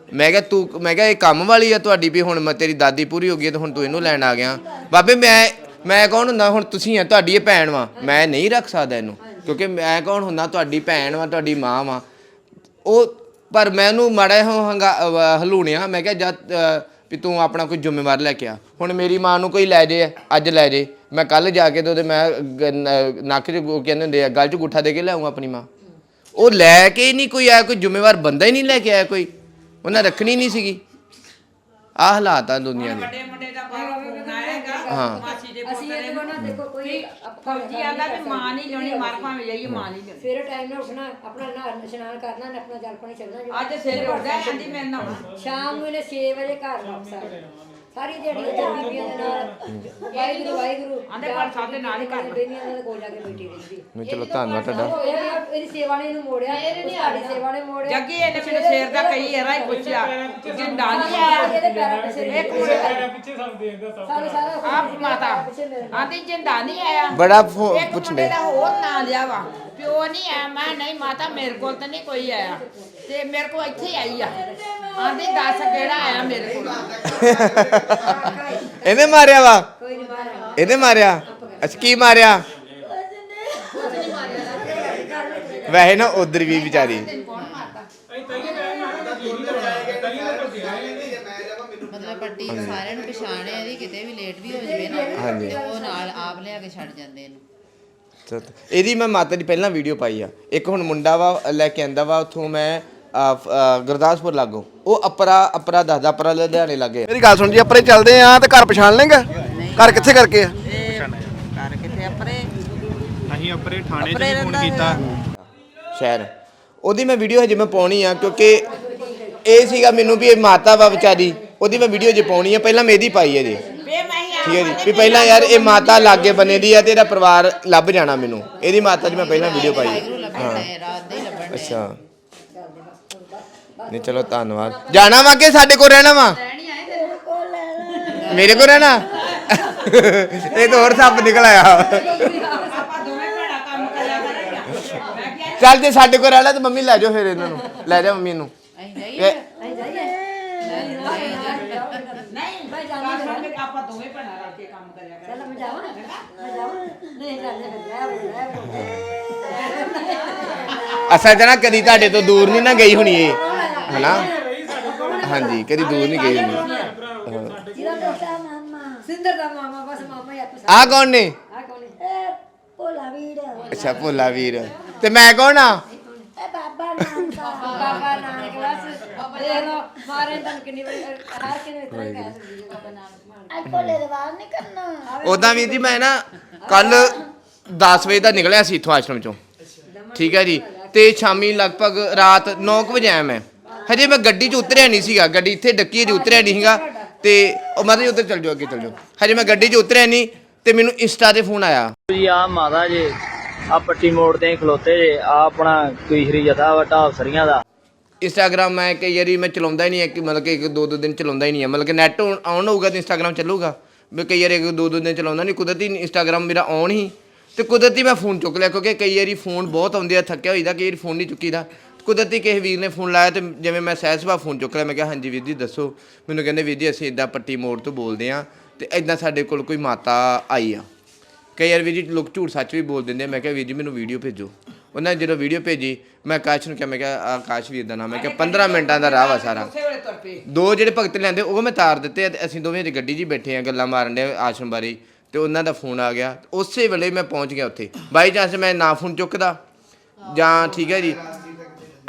ਮੈਂ ਕਿਹਾ, ਤੂੰ, ਮੈਂ ਕਿਹਾ, ਇਹ ਕੰਮ ਵਾਲੀ ਆ ਤੁਹਾਡੀ ਵੀ ਹੁਣ ਮੈਂ ਤੇਰੀ ਦਾਦੀ ਪੂਰੀ ਹੋ ਗਈ ਹੈ ਤੇ ਹੁਣ ਤੂੰ ਇਹਨੂੰ ਲੈਣ ਆ ਗਿਆ। ਬਾਬੇ, ਮੈਂ ਮੈਂ ਕੌਣ ਹੁੰਦਾ? ਹੁਣ ਤੁਸੀਂ ਆ, ਤੁਹਾਡੀ ਇਹ ਭੈਣ ਵਾਂ। ਮੈਂ ਨਹੀਂ ਰੱਖ ਸਕਦਾ ਇਹਨੂੰ, ਕਿਉਂਕਿ ਮੈਂ ਕੌਣ ਹੁੰਦਾ? ਤੁਹਾਡੀ ਭੈਣ ਵਾਂ, ਤੁਹਾਡੀ ਮਾਂ ਵਾਂ। ਉਹ, ਪਰ ਮੈਂ ਉਹਨੂੰ ਮਾੜਾ ਜਿਹਾ ਹੰਗਾ ਹਲੂਣਿਆ। ਮੈਂ ਕਿਹਾ, ਜਦ ਵੀ ਤੂੰ ਆਪਣਾ ਕੋਈ ਜ਼ਿੰਮੇਵਾਰ ਲੈ ਕੇ ਆ। ਹੁਣ ਮੇਰੀ ਮਾਂ ਨੂੰ ਕੋਈ ਲੈ ਜੇ ਅੱਜ ਲੈ ਜੇ ਮੈਂ ਕੱਲ ਜਾ ਕੇ ਤੇ ਉਹਦੇ ਮੈਂ ਗ- ਨ- ਨੱਕ 'ਚ ਉਹ ਕਹਿੰਦੇ ਹੁੰਦੇ ਆ ਗਲ 'ਚ ਗੁੱਠਾ ਦੇ ਕੇ ਲਿਆਉਂਗਾ ਆਪਣੀ ਮਾਂ। ਉਹ ਲੈ ਕੇ ਹੀ ਨਹੀਂ ਕੋਈ ਆਇਆ ਕੋਈ ਜ਼ਿੰਮੇਵਾਰ ਬੰਦਾ ਹੀ ਨਹੀਂ ਲੈ ਕੇ ਆਇਆ ਕੋਈ। ਉਹਨਾਂ ਰੱਖਣੀ ਨਹੀਂ ਸੀਗੀ। ਆਹ ਹਾਲਾਤ ਆ ਦੁਨੀਆ ਦੇ। ਵੱਡੇ ਮੁੰਡੇ ਦਾ ਬਾਹਰੋਂ ਫੋਨ ਆਏਗਾ ਹਾਂ। ਮਾਸੀ ਦੇ ਅਸੀਂ ਇਹ ਤੋਂ ਨਾ ਦੇਖੋ ਕੋਈ ਫੌਜੀ ਆਂਦਾ ਵੀ ਮਾਂ ਨਹੀਂ ਲੈਣੀ ਮਰ ਭਾਵੇਂ ਜਾਈਏ ਮਾਂ ਨਹੀਂ ਲੈਣੀ ਸਵੇਰੇ ਟਾਈਮ ਨਾਲ ਉੱਠਣਾ ਆਪਣਾ ਨਹਾ ਇਸ਼ਨਾਨ ਕਰਨਾ ਤੇ ਆਪਣਾ ਜਲ ਪਾਣੀ ਚੱਲਣਾ ਜੀ। ਅੱਜ ਸਵੇਰੇ ਉੱਠਦਾ ਆਂਦੀ ਮੈਂ ਨਹਾਉਣਾ। ਸ਼ਾਮ ਨੂੰ ਇਹਨੇ 6 ਵਜੇ ਘਰ ਵਾਪਸ ਆ ਜਾਣਾ। ਸਾਰੀ ਦਿਹਾੜੀ ਇਹ ਚੱਲਦੀ ਪਈਆਂ ਦੇ ਨਾਲ। ਵਾਹਿਗੁਰੂ ਵਾਹਿਗੁਰੂ ਆਂਦੇ ਪਰ ਸਾਡੇ ਨਾਲ ਹੀ ਘਰ। ਬੇਨੀਆਂ ਦੇ ਕੋਲ ਜਾ ਕੇ ਬੈਠੀ ਰਹਿੰਦੀ ਨਹੀਂ ਚਲੋ ਧੰਨਵਾਦ ਤੁਹਾਡਾ। ਉਹ ਇਹ ਇਹਦੀ ਸੇਵਾ ਨੇ ਇਹਨੂੰ ਮੋੜਿਆ ਇਹ ਨਹੀਂ ਸਾਡੀ ਸੇਵਾ ਨੇ ਮੋੜਿਆ। ਜੱਗੀ ਇਹਨੇ ਮੈਨੂੰ ਸ਼ੇਰ ਦਾ ਕਈ ਇਹਦਾ ਹੀ ਪੁੱਛਿਆ। ਜਿੰਦਾ ਨਹੀਂ ਆਇਆ ਇਹਦੇ ਪੈਰਾਂ ਪਿੱਛੇ ਇੱਕ ਮਿੰਟ ਸਾਰੇ ਸਾਰਾ ਆਪ ਮਾਤਾ। ਆਂਦੀ ਜਿੰਦਾ ਨਹੀਂ ਆਇਆ। ਬੜਾ ਫੋ- ਇੱਕ ਪੁੱਛਦੇ ਮੁੰਡੇ ਦਾ ਹੋਰ ਨਾਂ ਲਿਆ ਵਾ। ਪਿਓ ਨਹੀਂ ਆਇਆ ਮੈਂ ਨਹੀਂ ਮਾਤਾ ਮੇਰੇ ਕੋਲ ਤਾਂ ਨਹੀਂ ਕੋਈ ਆਇਆ। ਤੇ ਮੇਰੇ ਕੋਲ ਇੱਥੇ ਹੀ ਆਈ ਆ। ਆਂਦੀ ਦੱਸ ਕਿਹੜਾ ਆਇਆ ਮੇਰੇ ਕੋਲ? <laughs> ਇਹਨੇ ਮਾਰਿਆ ਵਾ? ਇਹਨੇ ਮਾਰਿਆ? ਅੱਛਾ ਕੀ ਮਾਰਿਆ? ਵੈਸੇ ਨਾ ਉਧਰ ਵੀ ਵਿਚਾਰੀ। ਮਤਲਬ ਪੱਟੀ ਸਾਰਿਆਂ ਨੂੰ ਪਛਾਣਿਆ ਇਹਦੀ ਕਿਤੇ ਵੀ ਲੇਟ ਵੀ ਹੋ ਜਵੇ ਨਾ ਹਾਂਜੀ। ਤੇ ਉਹ ਨਾਲ ਆਪ ਲਿਆ ਕੇ ਛੱਡ ਜਾਂਦੇ ਇਹਨੂੰ। ਇਹਦੀ ਮੈਂ ਮਾਤਾ ਦੀ ਪਹਿਲਾਂ ਵੀਡੀਓ ਪਾਈ ਆ। ਇੱਕ ਹੁਣ ਮੁੰਡਾ ਵਾ ਲੈ ਕੇ ਆਂਦਾ ਵਾ ਉਥੋਂ ਮੈਂ ਅ, ਫ- ਅ, ਗੁਰਦਾਸਪੁਰ ਲਾਗੋ। ਉਹ ਅਪਰਾ ਅਪਰਾ ਦੱਸਦਾ ਅਪਰਾ ਲੁਧਿਆਣੇ ਲੱਗੇ ਮੇਰੀ ਗੱਲ ਸੁਣ ਜੀ ਆਪਣੇ ਚੱਲਦੇ ਆ ਤੇ ਘਰ ਪਛਾਣ ਲੇਗਾ? ਘਰ ਕਿੱਥੇ ਕਰਕੇ ਆ? ਕਰ ਕਿਤੇ ਆਪਰੇ ਅਸੀਂ ਆਪਣੇ ਥਾਣੇ 'ਚ ਫੋਨ ਕੀਤਾ। ਸ਼ਹਿਰ। ਉਹਦੀ ਮੈਂ ਵੀਡੀਓ ਹਜੇ ਮੈਂ ਪਾਉਣੀ ਆ ਕਿਉਂਕਿ ਇਹ ਸੀਗਾ ਮੈਨੂੰ ਵੀ ਇਹ ਮਾਤਾ ਵਾ ਵਿਚਾਰੀ ਉਹਦੀ ਮੈਂ ਵੀਡੀਓ ਜੇ ਪਾਉਣੀ ਆ ਪਹਿਲਾਂ ਮੈਂ ਇਹਦੀ ਪਾਈ ਹੈ ਜੀ। ਵੇ ਮੈਂ ਹੀ ਠੀਕ ਹੈ ਜੀ। ਵੀ ਪਹਿਲਾਂ ਯਾਰ ਇਹ ਮਾਤਾ ਲਾਗੇ ਬੰਨੇ ਦੀ ਆ ਤੇ ਇਹਦਾ ਪਰਿਵਾਰ ਲੱਭ ਜਾਣਾ ਮੈਨੂੰ। ਇਹਦੀ ਮਾਤਾ ਦੀ ਮੈਂ ਪਹਿਲਾਂ ਵੀਡੀਓ ਪਾਈ। ਰਾਤ ਦੇ ਹੀ ਲੱਭਣ ਡਏ। ਅੱਛਾ। ਨਹੀਂ ਚਲੋ ਧੰਨਵਾਦ। ਜਾਣਾ ਵਾ ਕਿ ਸਾਡੇ ਕੋਲ ਰਹਿਣਾ ਵਾ? ਮੇਰੇ ਕੋਲ ਰਹਿਣਾ? ਇਹ ਤਾਂ ਹੋਰ ਸੱਪ ਨਿਕਲ ਆਇਆ। ਚੱਲ ਜੇ ਸਾਡੇ ਕੋਲ ਰਹਿਣਾ ਤਾਂ ਮੰਮੀ ਲੈ ਜਾਓ ਫਿਰ ਇਹਨਾਂ ਨੂੰ। ਲੈ ਜਾ ਮੰਮੀ ਨੂੰ। ਅਸੀਂ ਜਾਈਏ ਇਹ- ਨਹੀਂ ਭਾਈ ਜਾਨ ਦੇ ਆਪਾਂ ਦੋਵੇਂ ਭੈਣਾਂ ਰਲ ਕੇ ਕੰਮ ਕਰਿਆ ਕਰਾਂਗੇ ਚੱਲ ਮੈਂ ਜਾਵਾਂ ਮੈਂ ਜਾਵਾਂ ਨਹੀਂ ਜਾਂਦੇ ਫਿਰ ਲੈ ਅਸਾਂ ਜਣਾ ਕਦੀ ਤੁਹਾਡੇ ਤੋਂ ਦੂਰ ਨਹੀਂ ਨਾ ਗਈ ਹੋਣੀ ਇਹ ਹਨਾ? ਹਾਂਜੀ ਕਦੀ ਦੂਰ ਨਹੀਂ ਗਈ ਹੋਣੀ। ਸਿੰਦਰ ਦਾ ਮਾਮਾ ਬਸ ਮਾਮਾ ਹੀ ਆਪੇ ਆ ਕੌਣ ਨੇ? ਆ ਕੌਣ ਹੈ ਇਹ ਭੋਲਾ ਵੀਰ ਅੱਛਾ ਭੋਲਾ ਵੀਰ। ਤੇ ਮੈਂ ਕੌਣ ਆ? ਬਾਬਾ ਨਾਨਕ ਬਾਬਾ ਨਾਨਕ ਬਸ ਦੇਖ ਲਓ ਮਾਰੇ ਤਾਂ ਕਿੰਨੀ ਵਾਰੀ ਹਰ ਕਿਨੇ ਇਤਨਾ ਹੀ ਕਹਿ ਸਕਦੀ ਹੈ ਬਾਬਾ ਨਾਨਕ ਭੋਲੇ ਦੇ ਵਾਰ ਨਹੀਂ ਕਰਨਾ। ਉਦਾਂ ਵੀਰ ਜੀ ਮੈਂ ਨਾ ਕੱਲ 10 ਵਜੇ ਦਾ ਨਿਕਲਿਆ ਸੀ ਇੱਥੋਂ ਆਸ਼ਰਮ ਚੋਂ। ਠੀਕ ਹੈ ਜੀ। ਤੇ ਸ਼ਾਮੀ ਲਗਭਗ ਰਾਤ 9 ਵਜੇ ਆਇਆ ਮੈਂ। ਹਜੇ ਮੈਂ ਗੱਡੀ 'ਚ ਉਤਰਿਆ ਨਹੀਂ ਸੀਗਾ। ਗੱਡੀ ਇੱਥੇ ਡੱਕੀ 'ਚ ਉਤਰਿਆ ਨਹੀਂ ਸੀਗਾ। ਤੇ ਉਹ ਮਤਲਬ ਉੱਧਰ ਚੱਲ ਜਾਓ ਅੱਗੇ ਚੱਲ ਜਾਓ। ਹਜੇ ਮੈਂ ਗੱਡੀ 'ਚ ਉਤਰਿਆ ਨਹੀਂ ਤੇ ਮੈਨੂੰ ਇੰਸਟਾ ਤੇ ਫੋਨ ਆਇਆ। ਜੀ ਆ ਮਾਤਾ ਜੀ ਆ ਪੱਟੀ ਮੋੜ ਤੇ ਖਲੋਤੇ ਜੇ ਆ ਆਪਣਾ ਕੁਈਸ਼ਰੀ ਜਥਾ ਵਾ ਢਾਬ ਸਰੀਆਂ ਦਾ। ਇੰਸਟਾਗ੍ਰਾਮ ਮੈਂ ਕਈ ਵਾਰੀ ਮੈਂ ਚਲਾਉਂਦਾ ਹੀ ਨਹੀਂ ਹੈ ਕਿ ਮਤਲਬ ਕਿ ਇੱਕ ਦੋ ਦੋ ਦਿਨ ਚਲਾਉਂਦਾ ਹੀ ਨਹੀਂ ਹੈ। ਮਤਲਬ ਕਿ ਨੈਟ ਆਨ ਹੋਊਗਾ ਤੇ ਇੰਸਟਾਗ੍ਰਾਮ ਚੱਲੂਗਾ। ਮੈਂ ਕਈ ਵਾਰੀ ਇੱਕ ਦੋ ਦੋ ਦਿਨ ਚਲਾਉਂਦਾ ਨਹੀਂ, ਕੁਦਰਤੀ ਇੰਸਟਾਗ੍ਰਾਮ ਮੇਰਾ ਆਨ ਹੀ। ਤੇ ਕੁਦਰਤੀ ਮੈਂ ਫੋਨ ਚੁੱਕ ਲਿਆ ਕਿਉਂਕਿ ਕਈ ਵਾਰੀ ਫੋਨ ਬਹੁਤ ਆਉਂਦੇ ਆ, ਥੱਕਿਆ ਹੋਈਦਾ, ਕਈ ਵਾਰੀ ਫੋਨ ਨਹੀਂ ਚੁੱਕੀਦਾ। ਕੁਦਰਤੀ ਕਿਸੇ ਵੀਰ ਨੇ ਫੋਨ ਲਾਇਆ ਤੇ ਜਿਵੇਂ ਮੈਂ ਸਹਿਜ ਸੁਭਾਅ ਫੋਨ ਚੁੱਕ ਲਿਆ, ਮੈਂ ਕਿਹਾ, ਹਾਂਜੀ ਵੀਰ ਜੀ, ਦੱਸੋ। ਮੈਨੂੰ ਕਹਿੰਦੇ, ਵੀਰ ਜੀ, ਅਸੀਂ ਇਦਾਂ ਪੱਟੀ ਮੋੜ ਤੋਂ ਬੋਲਦੇ ਆ ਤੇ ਇਦਾਂ ਸਾਡੇ ਕੋਲ ਕੋਈ ਮਾਤਾ ਆਈ ਆ। ਕਈ ਵਾਰ ਵੀਰ ਜੀ, ਲੋਕ ਝੂਠ ਸੱਚ ਵੀ ਬੋਲ ਦਿੰਦੇ ਆ। ਮੈਂ ਕਿਹਾ, ਵੀਰ ਜੀ, ਮੈਨੂੰ ਵੀਡੀਓ ਭੇਜੋ। ਉਹਨਾਂ ਨੇ ਜਦੋਂ ਵੀਡੀਓ ਭੇਜੀ ਮੈਂ ਆਕਾਸ਼ ਨੂੰ ਕਿਹਾ ਮੈਂ ਕਿਹਾ ਆਹ ਆਕਾਸ਼ ਵੀਰ ਦਾ ਨਾਮ ਹੈ। ਕਿ 15 ਮਿੰਟਾਂ ਦਾ ਰਾਹ ਵਾ ਸਾਰਾ। ਉਸੇ ਵੇਲੇ ਤੁਰ ਪਏ। ਦੋ ਜਿਹੜੇ ਭਗਤ ਲੈਂਦੇ ਉਹ ਮੈਂ ਤਾਰ ਦਿੱਤੇ ਤੇ ਅਸੀਂ ਦੋਵੇਂ ਦੀ ਗੱਡੀ 'ਚ ਹੀ ਬੈਠੇ ਆ ਗੱਲਾਂ ਮਾਰਨ ਦੇ ਆਸ਼ਰਮ ਬਾਰੇ। ਤੇ ਉਹਨਾਂ ਦਾ ਫੋਨ ਆ ਗਿਆ। ਉਸੇ ਵੇਲੇ ਮੈਂ ਪਹੁੰਚ ਗਿਆ ਉੱਥੇ। ਬਾਈ ਚਾਂਸ ਮੈਂ ਨਾ ਫੋਨ ਚੁੱਕਦਾ। ਜਾਂ ਠੀਕ ਹੈ ਜੀ।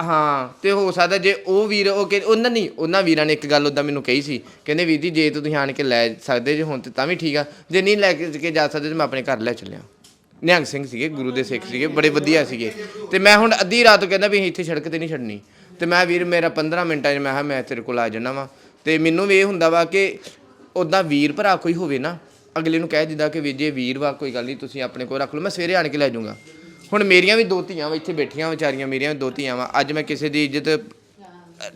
ਹਾਂ ਤੇ ਹੋ ਸਕਦਾ ਜੇ ਉਹ ਵੀਰ ਉਹ ਕਿ ਉਹਨਾਂ ਨਹੀਂ ਉਹਨਾਂ ਵੀਰਾਂ ਨੇ ਇੱਕ ਗੱਲ ਉਦਾਂ ਮੈਨੂੰ ਕਹੀ ਸੀ। ਕਹਿੰਦੇ ਵੀਰ ਜੀ ਜੇ ਤੁਸੀਂ ਆਣ ਕੇ ਲੈ ਸਕਦੇ ਜੇ ਹੁਣ ਤੇ ਤਾਂ ਵੀ ਠੀਕ ਆ। ਜੇ ਨਹੀਂ ਲੈ ਕੇ ਕੇ ਜਾ ਸਕਦੇ ਤੇ ਮੈਂ ਆਪਣੇ ਘਰ ਲੈ ਚੱਲਿਆ। ਨਿਹੰਗ ਸਿੰਘ ਸੀਗੇ, ਗੁਰੂ ਦੇ ਸਿੱਖ ਸੀਗੇ, ਬੜੇ ਵਧੀਆ ਸੀਗੇ। ਤੇ ਮੈਂ ਹੁਣ ਅੱਧੀ ਰਾਤ ਕਹਿੰਦਾ ਵੀ ਅਸੀਂ ਇੱਥੇ ਸੜਕ ਤੇ ਨਹੀਂ ਛੱਡਣੀ। ਤੇ ਮੈਂ ਵੀਰ ਮੇਰਾ 15 ਮਿੰਟਾਂ 'ਚ ਮੈਂ ਕਿਹਾ ਮੈਂ ਤੇਰੇ ਕੋਲ ਆ ਜਾਣਾ ਵਾ। ਤੇ ਮੈਨੂੰ ਵੀ ਇਹ ਹੁੰਦਾ ਵਾ ਕਿ ਉਦਾਂ ਵੀਰ ਭਰਾ ਕੋਈ ਹੋਵੇ ਨਾ, ਅਗਲੇ ਨੂੰ ਕਹਿ ਦਿੰਦਾ ਕਿ ਵੀ ਜੇ ਵੀਰ ਵਾ, ਕੋਈ ਗੱਲ ਨਹੀਂ, ਤੁਸੀਂ ਆਪਣੇ ਕੋਲ ਰੱਖ ਲਓ, ਮੈਂ ਸਵੇਰੇ ਆਣ ਕੇ ਲੈ ਜਾਊਂਗਾ। ਹੁਣ ਮੇਰੀਆਂ ਵੀ ਦੋ ਧੀਆਂ ਵਾ, ਇੱਥੇ ਬੈਠੀਆਂ ਵਿਚਾਰੀਆਂ, ਮੇਰੀਆਂ ਵੀ ਦੋ ਧੀਆਂ ਵਾ। ਅੱਜ ਮੈਂ ਕਿਸੇ ਦੀ ਇੱਜ਼ਤ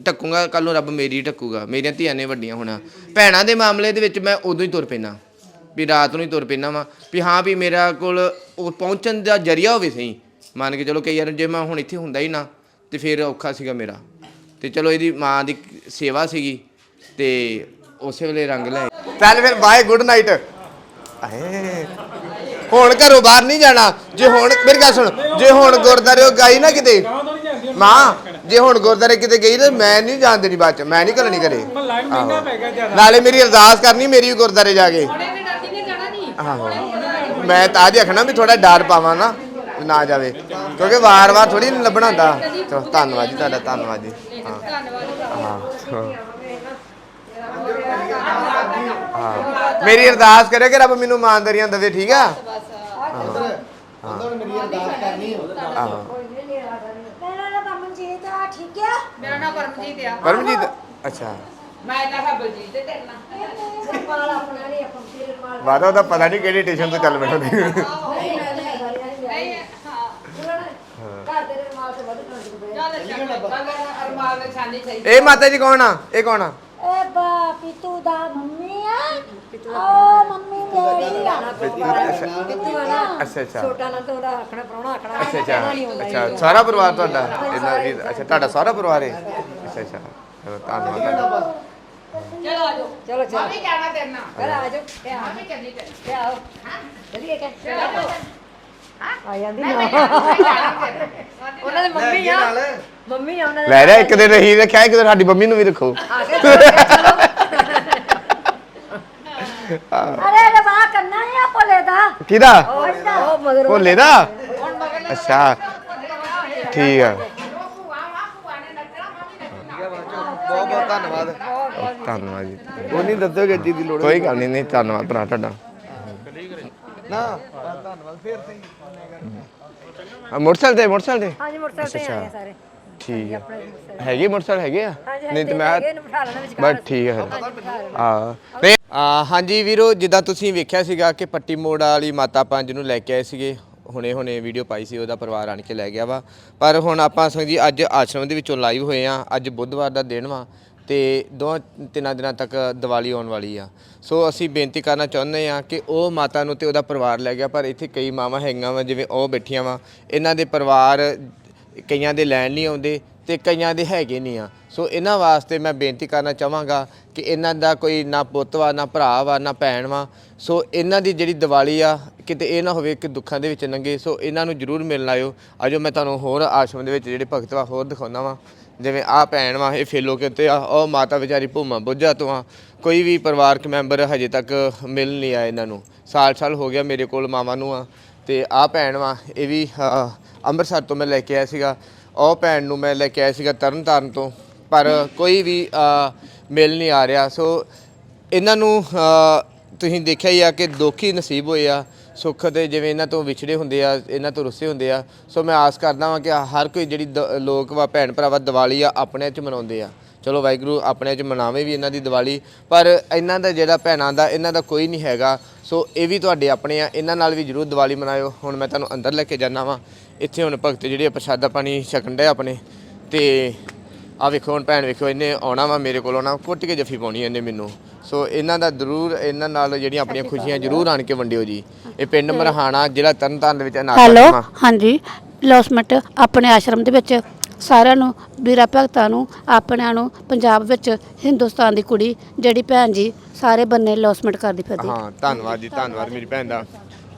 ਟੱਕੂਗਾ ਕੱਲ ਨੂੰ ਰੱਬ ਮੇਰੀ ਟੱਕੂਗਾ। ਮੇਰੀਆਂ ਧੀਆਂ ਨੇ ਵੱਡੀਆਂ ਹੋਣਾ। ਭੈਣਾਂ ਦੇ ਮਾਮਲੇ ਦੇ ਵਿੱਚ ਮੈਂ ਉਦੋਂ ਹੀ ਤੁਰ ਪੈਣਾ ਵੀ ਰਾਤ ਨੂੰ ਹੀ ਤੁਰ ਪੈਣਾ ਵਾ। ਵੀ ਹਾਂ ਵੀ ਮੇਰਾ ਕੋਲ ਉਹ ਪਹੁੰਚਣ ਦਾ ਜਰੀਆ ਹੋਵੇ ਸਹੀ। ਮੰਨ ਕੇ ਚਲੋ ਕਈ ਵਾਰ ਜੇ ਮੈਂ ਹੁਣ ਇੱਥੇ ਹੁੰਦਾ ਹੀ ਨਾ ਤੇ ਫਿਰ ਔਖਾ ਸੀਗਾ ਮੇਰਾ। ਤੇ ਚਲੋ ਇਹਦੀ ਮਾਂ ਦੀ ਸੇਵਾ ਸੀਗੀ ਤੇ ਉਸੇ ਵੇਲੇ ਰੰਗ ਲੈ ਚੱਲ ਫਿਰ ਬਾਏ ਗੁੱਡ ਨਾਈਟ ਹੁਣ ਘਰੋਂ ਬਾਹਰ ਨਹੀਂ ਜਾਣਾ। ਜੇ ਹੁਣ ਮੇਰੀ ਗੱਲ ਸੁਣ ਜੇ ਹੁਣ ਗੁਰਦਾਰੇ ਉਹ ਗਈ ਨਾ ਕਿਤੇ ਮਾਂ ਜੇ ਹੁਣ ਗੁਰਦਾਰੇ ਕਿਤੇ ਗਈ ਤਾਂ ਮੈਂ ਨਹੀਂ ਜਾਣ ਦੇਣੀ ਬਾਅਦ ਚ। ਮੈਂ ਨਹੀਂ ਕਰਨੀ ਘਰੇ ਆਹੋ। ਨਾਲੇ ਮੇਰੀ ਅਰਦਾਸ ਕਰਨੀ ਮੇਰੀ ਵੀ ਗੁਰਦਾਰੇ ਜਾ ਕੇ। ਆਹੋ। ਮੈਂ ਤਾਂ ਅੱਜ ਆਖਣਾ ਵੀ ਥੋੜਾ ਡਰ ਪਾਵਾਂ ਨਾ ਨਾ ਜਾਵੇ। ਕਿਉਂਕਿ ਵਾਰ-ਵਾਰ ਥੋੜੀ ਲੱਭਣਾ ਹੁੰਦਾ। ਚਲੋ ਧੰਨਵਾਦ ਜੀ ਤੁਹਾਡਾ ਧੰਨਵਾਦ ਜੀ। ਹਾਂ। ਹਾਂ ਹਾਂ। ਮੇਰੀ ਅਰਦਾਸ ਕਰਿਓ ਕਿ ਰੱਬ ਮੈਨੂੰ ਇਮਾਨਦਾਰੀਆਂ ਦੇਵੇ ਠੀਕ ਆ? ਮੇਰੀ ਅਰਦਾਸ ਕਰਨੀ ਹੈ। ਆਹੋ। ਮੇਰਾ ਨਾਮ ਮਨਜੀਤ ਆ ਠੀਕ ਆ? ਮੇਰਾ ਨਾਮ ਪਰਮਜੀਤ ਆ। ਪਰਮਜੀਤ ਅੱਛਾ। ਮੈਂ ਤਾਂ ਹਾਂ ਬਲਜੀਤ ਤੇ ਤੇਰੇ ਨਾਲ। ਸਰਪਾਲ ਆਪਣਾ ਨਹੀਂ ਆਪਾਂ ਤੇਰੇ ਰਮਾਲ ਵਾਦਾ ਉਹਦਾ ਪਤਾ ਨਹੀਂ ਕਿਹੜੀ ਸਟੇਸ਼ਨ ਤੋਂ ਚੱਲ ਬੈਠੋ ਨਹੀਂ ਹਾਂ। ਘਰ ਤੇਰੇ ਰਮਾਲ ਤੇ ਵੱਧ ਖਾਂਦੇ ਪਏ ਚੱਲ ਚੱਲ ਕੱਲ ਅਰਮਾਨ ਦੇ ਚਾਹੀਦੀ ਇਹ ਮਾਤਾ ਜੀ ਕੌਣ ਆ? ਇਹ ਕੌਣ ਆ? ਏ ਬਾ ਪਿੱਤੂ ਦਾ ਮੰਮੀ ਆ। ਓ ਮੰਮੀ ਮੇਰੀ ਆ। ਪਿੱਤੂ ਆ। ਨਾ ਅੱਛਾ। ਅੱਛਾ ਛੋਟਾ ਨਾ ਤਾਂ ਉਹਦਾ ਆਖਣਾ ਪ੍ਰਾਹੁਣਾ ਆਖਣਾ ਅੱਛਾ ਕਹਿਣਾ ਨਹੀਂ ਹੁੰਦਾ। ਅੱਛਾ ਅੱਛਾ ਸਾਰਾ ਪਰਿਵਾਰ ਤੁਹਾਡਾ? ਇਹਨਾਂ ਦੀ ਅੱਛਾ ਤੁਹਾਡਾ ਸਾਰਾ ਪਰਿਵਾਰ ਹੈ? ਅੱਛਾ ਅੱਛਾ। ਚਲੋ ਧੰਨਵਾਦ। ਚਲੋ ਆਜੋ ਚਲੋ ਮੈਂ ਚਲੋ। ਵੀ ਕਹਿਣਾ ਤੇਰੇ ਨਾਲ। ਕਰ ਆ ਜਾਓ। ਤੇ ਆ ਮੈਂ ਵੀ ਚੱਲੀ ਤੇ ਤੇ ਆਓ। ਚਲੀਏ ਕਿ ਆ ਜਾਂਦੀ ਮੈਂ ਨਾ ਜਾਣਾ ਤੇਰੇ <laughs> ਉਹਨਾਂ ਦੇ ਮੰਮੀ ਆ ਮੰਮੀ ਆ ਉਹਨਾਂ ਦੇ ਲੈ ਜਾ ਇੱਕ ਦਿਨ ਰਹੀ ਰੱਖਿਆ ਇੱਕ ਦਿਨ ਸਾਡੀ ਮੰਮੀ ਨੂੰ ਵੀ ਰੱਖੋ। ਆ ਕੇ ਚਲੋ। ਅਰੇ ਰਵਾ ਕਰਨਾ ਹੈ ਆ ਭੋਲੇ ਦਾ। ਕਿਹਦਾ? ਉਹ ਮਗਰ ਭੋਲੇ ਦਾ? ਅੱਛਾ। ਠੀਕ ਆ ਬਹੁਤ ਬਹੁਤ ਧੰਨਵਾਦ ਧੰਨਵਾਦ ਜੀ। ਉਹ ਨਹੀਂ ਦੱਸੋ ਗੱਡੀ ਦੀ ਲੋੜ ਕੋਈ ਗੱਲ ਨਹੀਂ ਨਹੀਂ ਧੰਨਵਾਦ ਭਰਾ ਤੁਹਾਡਾ। ਨਾ ਧੰਨਵਾਦ ਫੇਰ ਸਹੀ। ਆ, ਮੋਟਰਸਾਈਕਲ ਤੇ ਮੋਟਰਸਾਈਕਲ ਤੇ? ਹਾਂਜੀ ਮੋਟਰਸਾਈਕਲ ਤੇ ਆਏ ਆ ਸਾਰੇ। ਠੀਕ ਹੈ ਹੈਗੇ ਮੋਟਰਸਾਈਕਲ ਹੈਗੇ ਆ? ਨਹੀਂ ਤੇ ਮੈਂ ਹੈਗੇ ਨੇ ਬਿਠਾ ਲੈਣਾ ਵਿੱਚ ਬਸ ਠੀਕ ਹੈ ਆ ਤੇ ਹਾਂਜੀ ਵੀਰੋ ਜਿੱਦਾਂ ਤੁਸੀਂ ਵੇਖਿਆ ਸੀਗਾ ਕਿ ਪੱਟੀ ਮੋੜ ਵਾਲੀ ਮਾਤਾ ਪੰਜ ਨੂੰ ਲੈ ਕੇ ਆਏ ਸੀਗੇ ਹੁਣੇ ਹੁਣੇ ਵੀਡੀਓ ਪਾਈ ਸੀ ਉਹਦਾ ਪਰਿਵਾਰ ਆਣ ਕੇ ਲੈ ਗਿਆ ਵਾ। ਪਰ ਹੁਣ ਆਪਾਂ ਸੰਗ ਜੀ ਅੱਜ ਆਸ਼ਰਮ ਦੇ ਵਿੱਚੋਂ ਲਾਈਵ ਹੋਏ ਆ ਅੱਜ ਬੁੱਧਵਾਰ ਦਾ ਦਿਨ ਵਾ। ਤੇ ਦੋ ਤਿੰਨਾਂ ਦਿਨਾਂ ਤੱਕ ਦੀਵਾਲੀ ਆਉਣ ਵਾਲੀ ਆ। ਸੋ ਅਸੀਂ ਬੇਨਤੀ ਕਰਨਾ ਚਾਹੁੰਦੇ ਆ ਕਿ ਉਹ ਮਾਤਾ ਨੂੰ ਤੇ ਉਹਦਾ ਪਰਿਵਾਰ ਲੈ ਗਿਆ, ਪਰ ਇੱਥੇ ਕਈ ਮਾਵਾਂ ਹੈਗੀਆਂ ਵਾ, ਜਿਵੇਂ ਉਹ ਬੈਠੀਆਂ ਵਾ। ਇਹਨਾਂ ਦੇ ਪਰਿਵਾਰ ਕਈਆਂ ਦੇ ਲੈਣ ਨਹੀਂ ਆਉਂਦੇ ਤੇ ਕਈਆਂ ਦੇ ਹੈਗੇ ਨਹੀਂ ਆ। ਸੋ ਇਹਨਾਂ ਵਾਸਤੇ ਮੈਂ ਬੇਨਤੀ ਕਰਨਾ ਚਾਹਾਂਗਾ ਕਿ ਇਹਨਾਂ ਦਾ ਕੋਈ ਨਾ ਪੁੱਤ ਵਾ, ਨਾ ਭਰਾ ਵਾ, ਨਾ ਭੈਣ ਵਾ। ਸੋ ਇਹਨਾਂ ਦੀ ਜਿਹੜੀ ਦੀਵਾਲੀ ਆ, ਕਿਤੇ ਇਹ ਨਾ ਹੋਵੇ ਕਿ ਦੁੱਖਾਂ ਦੇ ਵਿੱਚ ਲੰਘੇ ਸੋ ਇਹਨਾਂ ਨੂੰ ਜਰੂਰ ਮਿਲਣ ਆਇਓ। ਅਜੋ ਮੈਂ ਤੁਹਾਨੂੰ ਹੋਰ ਆਸ਼ਰਮ ਦੇ ਵਿੱਚ ਜਿਹੜੇ ਭਗਤ ਵਾ, ਹੋਰ ਦਿਖਾਉਣਾ ਵਾ। ਜਿਵੇਂ ਆ ਭੈਣ ਵਾ, ਇਹ ਫੇਲੋ ਕੇ ਉੱਤੇ ਆ, ਉਹ ਮਾਤਾ ਵਿਚਾਰੀ ਭੂਮਾ ਬੁੱਝਾ ਤੋਂ ਆ। ਕੋਈ ਵੀ ਪਰਿਵਾਰਕ ਮੈਂਬਰ ਹਜੇ ਤੱਕ ਮਿਲ ਨਹੀਂ ਆਇਆ ਇਹਨਾਂ ਨੂੰ। ਸਾਲ ਸਾਲ ਹੋ ਗਿਆ ਮੇਰੇ ਕੋਲ ਮਾਵਾਂ ਨੂੰ ਆ। ਤੇ ਆ ਭੈਣ ਵਾ, ਇਹ ਵੀ ਅੰਮ੍ਰਿਤਸਰ ਤੋਂ ਮੈਂ ਲੈ ਕੇ ਆਇਆ ਸੀਗਾ। ਉਹ ਭੈਣ ਨੂੰ ਮੈਂ ਲੈ ਕੇ ਆਇਆ ਸੀਗਾ ਤਰਨ ਤਾਰਨ ਤੋਂ। ਪਰ ਕੋਈ ਵੀ ਮਿਲ ਨਹੀਂ ਆ ਰਿਹਾ। ਸੋ ਇਹਨਾਂ ਨੂੰ ਤੁਸੀਂ ਦੇਖਿਆ ਹੀ ਆ ਕਿ ਦੁੱਖ ਹੀ ਨਸੀਬ ਹੋਏ ਆ। ਸੁੱਖ ਤੇ ਜਿਵੇਂ ਇਹਨਾਂ ਤੋਂ ਵਿਛੜੇ ਹੁੰਦੇ ਆ, ਇਹਨਾਂ ਤੋਂ ਰੁੱਸੇ ਹੁੰਦੇ ਆ। ਸੋ ਮੈਂ ਆਸ ਕਰਦਾ ਵਾਂ ਕਿ ਹਰ ਕੋਈ ਜਿਹੜੀ ਦ- ਲੋਕ ਵਾ, ਭੈਣ ਭਰਾਵਾ, ਦੀਵਾਲੀ ਆ, ਆਪਣੇ ਚ ਮਨਾਉਂਦੇ ਆ। ਚਲੋ ਵਾਹਿਗੁਰੂ, ਆਪਣੇ ਚ ਮਨਾਵੇ ਵੀ ਇਹਨਾਂ ਦੀ ਦੀਵਾਲੀ, ਪਰ ਇਹਨਾਂ ਦਾ ਜਿਹੜਾ ਭੈਣਾਂ ਦਾ, ਇਹਨਾਂ ਦਾ ਕੋਈ ਨਹੀਂ ਹੈਗਾ। ਸੋ ਇਹ ਵੀ ਤੁਹਾਡੇ ਆਪਣੇ ਆ, ਇਹਨਾਂ ਨਾਲ ਵੀ ਜਰੂਰ ਦੀਵਾਲੀ ਮਨਾਇਓ। ਹੁਣ ਮੈਂ ਤੁਹਾਨੂੰ ਅੰਦਰ ਲੈ ਕੇ ਜਾਣਾ ਵਾਂ। ਇੱਥੇ ਹੁਣ ਭਗਤ ਜਿਹੜੇ ਆ, ਪ੍ਰਸ਼ਾਦਾ ਪਾਣੀ ਛਕਣ ਡੇ ਆਪਣੇ। ਤੇ ਆ ਵੇਖੋ ਹੁਣ ਭੈਣ ਵੇਖੋ, ਇਹਨੇ ਆਉਣਾ ਵਾ ਮੇਰੇ ਕੋਲ ਆਉਣਾ ਕੁੱਟ ਕੇ ਜੱਫੀ ਪਾਉਣੀ ਇਹਨੇ ਮੈਨੂੰ। ਸੋ ਇਹਨਾਂ ਦਾ ਜ਼ਰੂਰ ਇਹਨਾਂ ਨਾਲ ਜਿਹੜੀਆਂ ਆਪਣੀਆਂ ਖੁਸ਼ੀਆਂ ਜ਼ਰੂਰ ਆਣ ਕੇ ਵੰਡਿਓ ਜੀ। ਇਹ ਪਿੰਡ ਮਰਹਾਣਾ ਜ਼ਿਲ੍ਹਾ ਤਰਨਤਾਰਨ ਦੇ ਵਿੱਚ ਅਨਾਥ ਹੈਲੋ ਆਸ਼ਰਮ ਆ। ਹਾਂਜੀ ਲੌਸਮਟ ਆਪਣੇ ਆਸ਼ਰਮ ਦੇ ਵਿੱਚ ਸਾਰਿਆਂ ਨੂੰ ਵੀਰਾ ਭਗਤਾਂ ਨੂੰ ਆਪਣਿਆਂ ਨੂੰ ਪੰਜਾਬ ਵਿੱਚ ਹਿੰਦੁਸਤਾਨ ਦੀ ਕੁੜੀ ਜਿਹੜੀ ਭੈਣ ਜੀ ਸਾਰੇ ਬੰਨੇ ਲੌਸਮਟ ਕਰਦੀ ਫਿਰਦੀ। ਹਾਂ ਧੰਨਵਾਦ ਜੀ ਧੰਨਵਾਦ ਮੇਰੀ ਭੈਣ ਦਾ।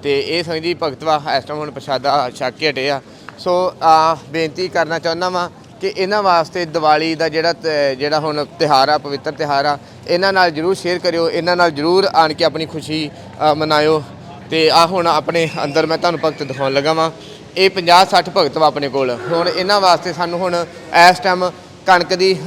ਤੇ ਇਹ ਸੰਗ ਜੀ ਭਗਤਵਾ ਇਸ ਟਾਈਮ ਹੁਣ ਪ੍ਰਸ਼ਾਦਾ ਛਕ ਕੇ ਹਟੇ ਆ। ਸੋ ਆ ਬੇਨਤੀ ਕਰਨਾ ਚਾਹੁੰਦਾ ਵਾਂ ਕਿ ਇਹਨਾਂ ਵਾਸਤੇ ਦੀਵਾਲੀ ਦਾ ਜਿਹੜਾ ਤ- ਜਿਹੜਾ ਹੁਣ ਤਿਹਾਰ ਆ, ਪਵਿੱਤਰ ਤਿਹਾਰ ਆ, ਇਹਨਾਂ ਨਾਲ ਜਰੂਰ ਸ਼ੇਅਰ ਕਰਿਓ, ਇਹਨਾਂ ਨਾਲ ਜਰੂਰ ਆਣ ਕੇ ਆਪਣੀ ਖੁਸ਼ੀ ਮਨਾਇਓ। ਤੇ ਆ ਹੁਣ ਆਪਣੇ ਅੰਦਰ ਮੈਂ ਤੁਹਾਨੂੰ ਭਗਤ ਦਿਖਾਉਣ ਲੱਗਾ ਵਾਂ। ਇਹ 50 60 ਭਗਤ ਵਾ ਆਪਣੇ ਕੋਲ। ਹੁਣ ਇਹਨਾਂ ਵਾਸਤੇ ਸਾਨੂੰ ਹੁਣ ਇਸ ਟਾਈਮ ਕਣਕ ਦੀ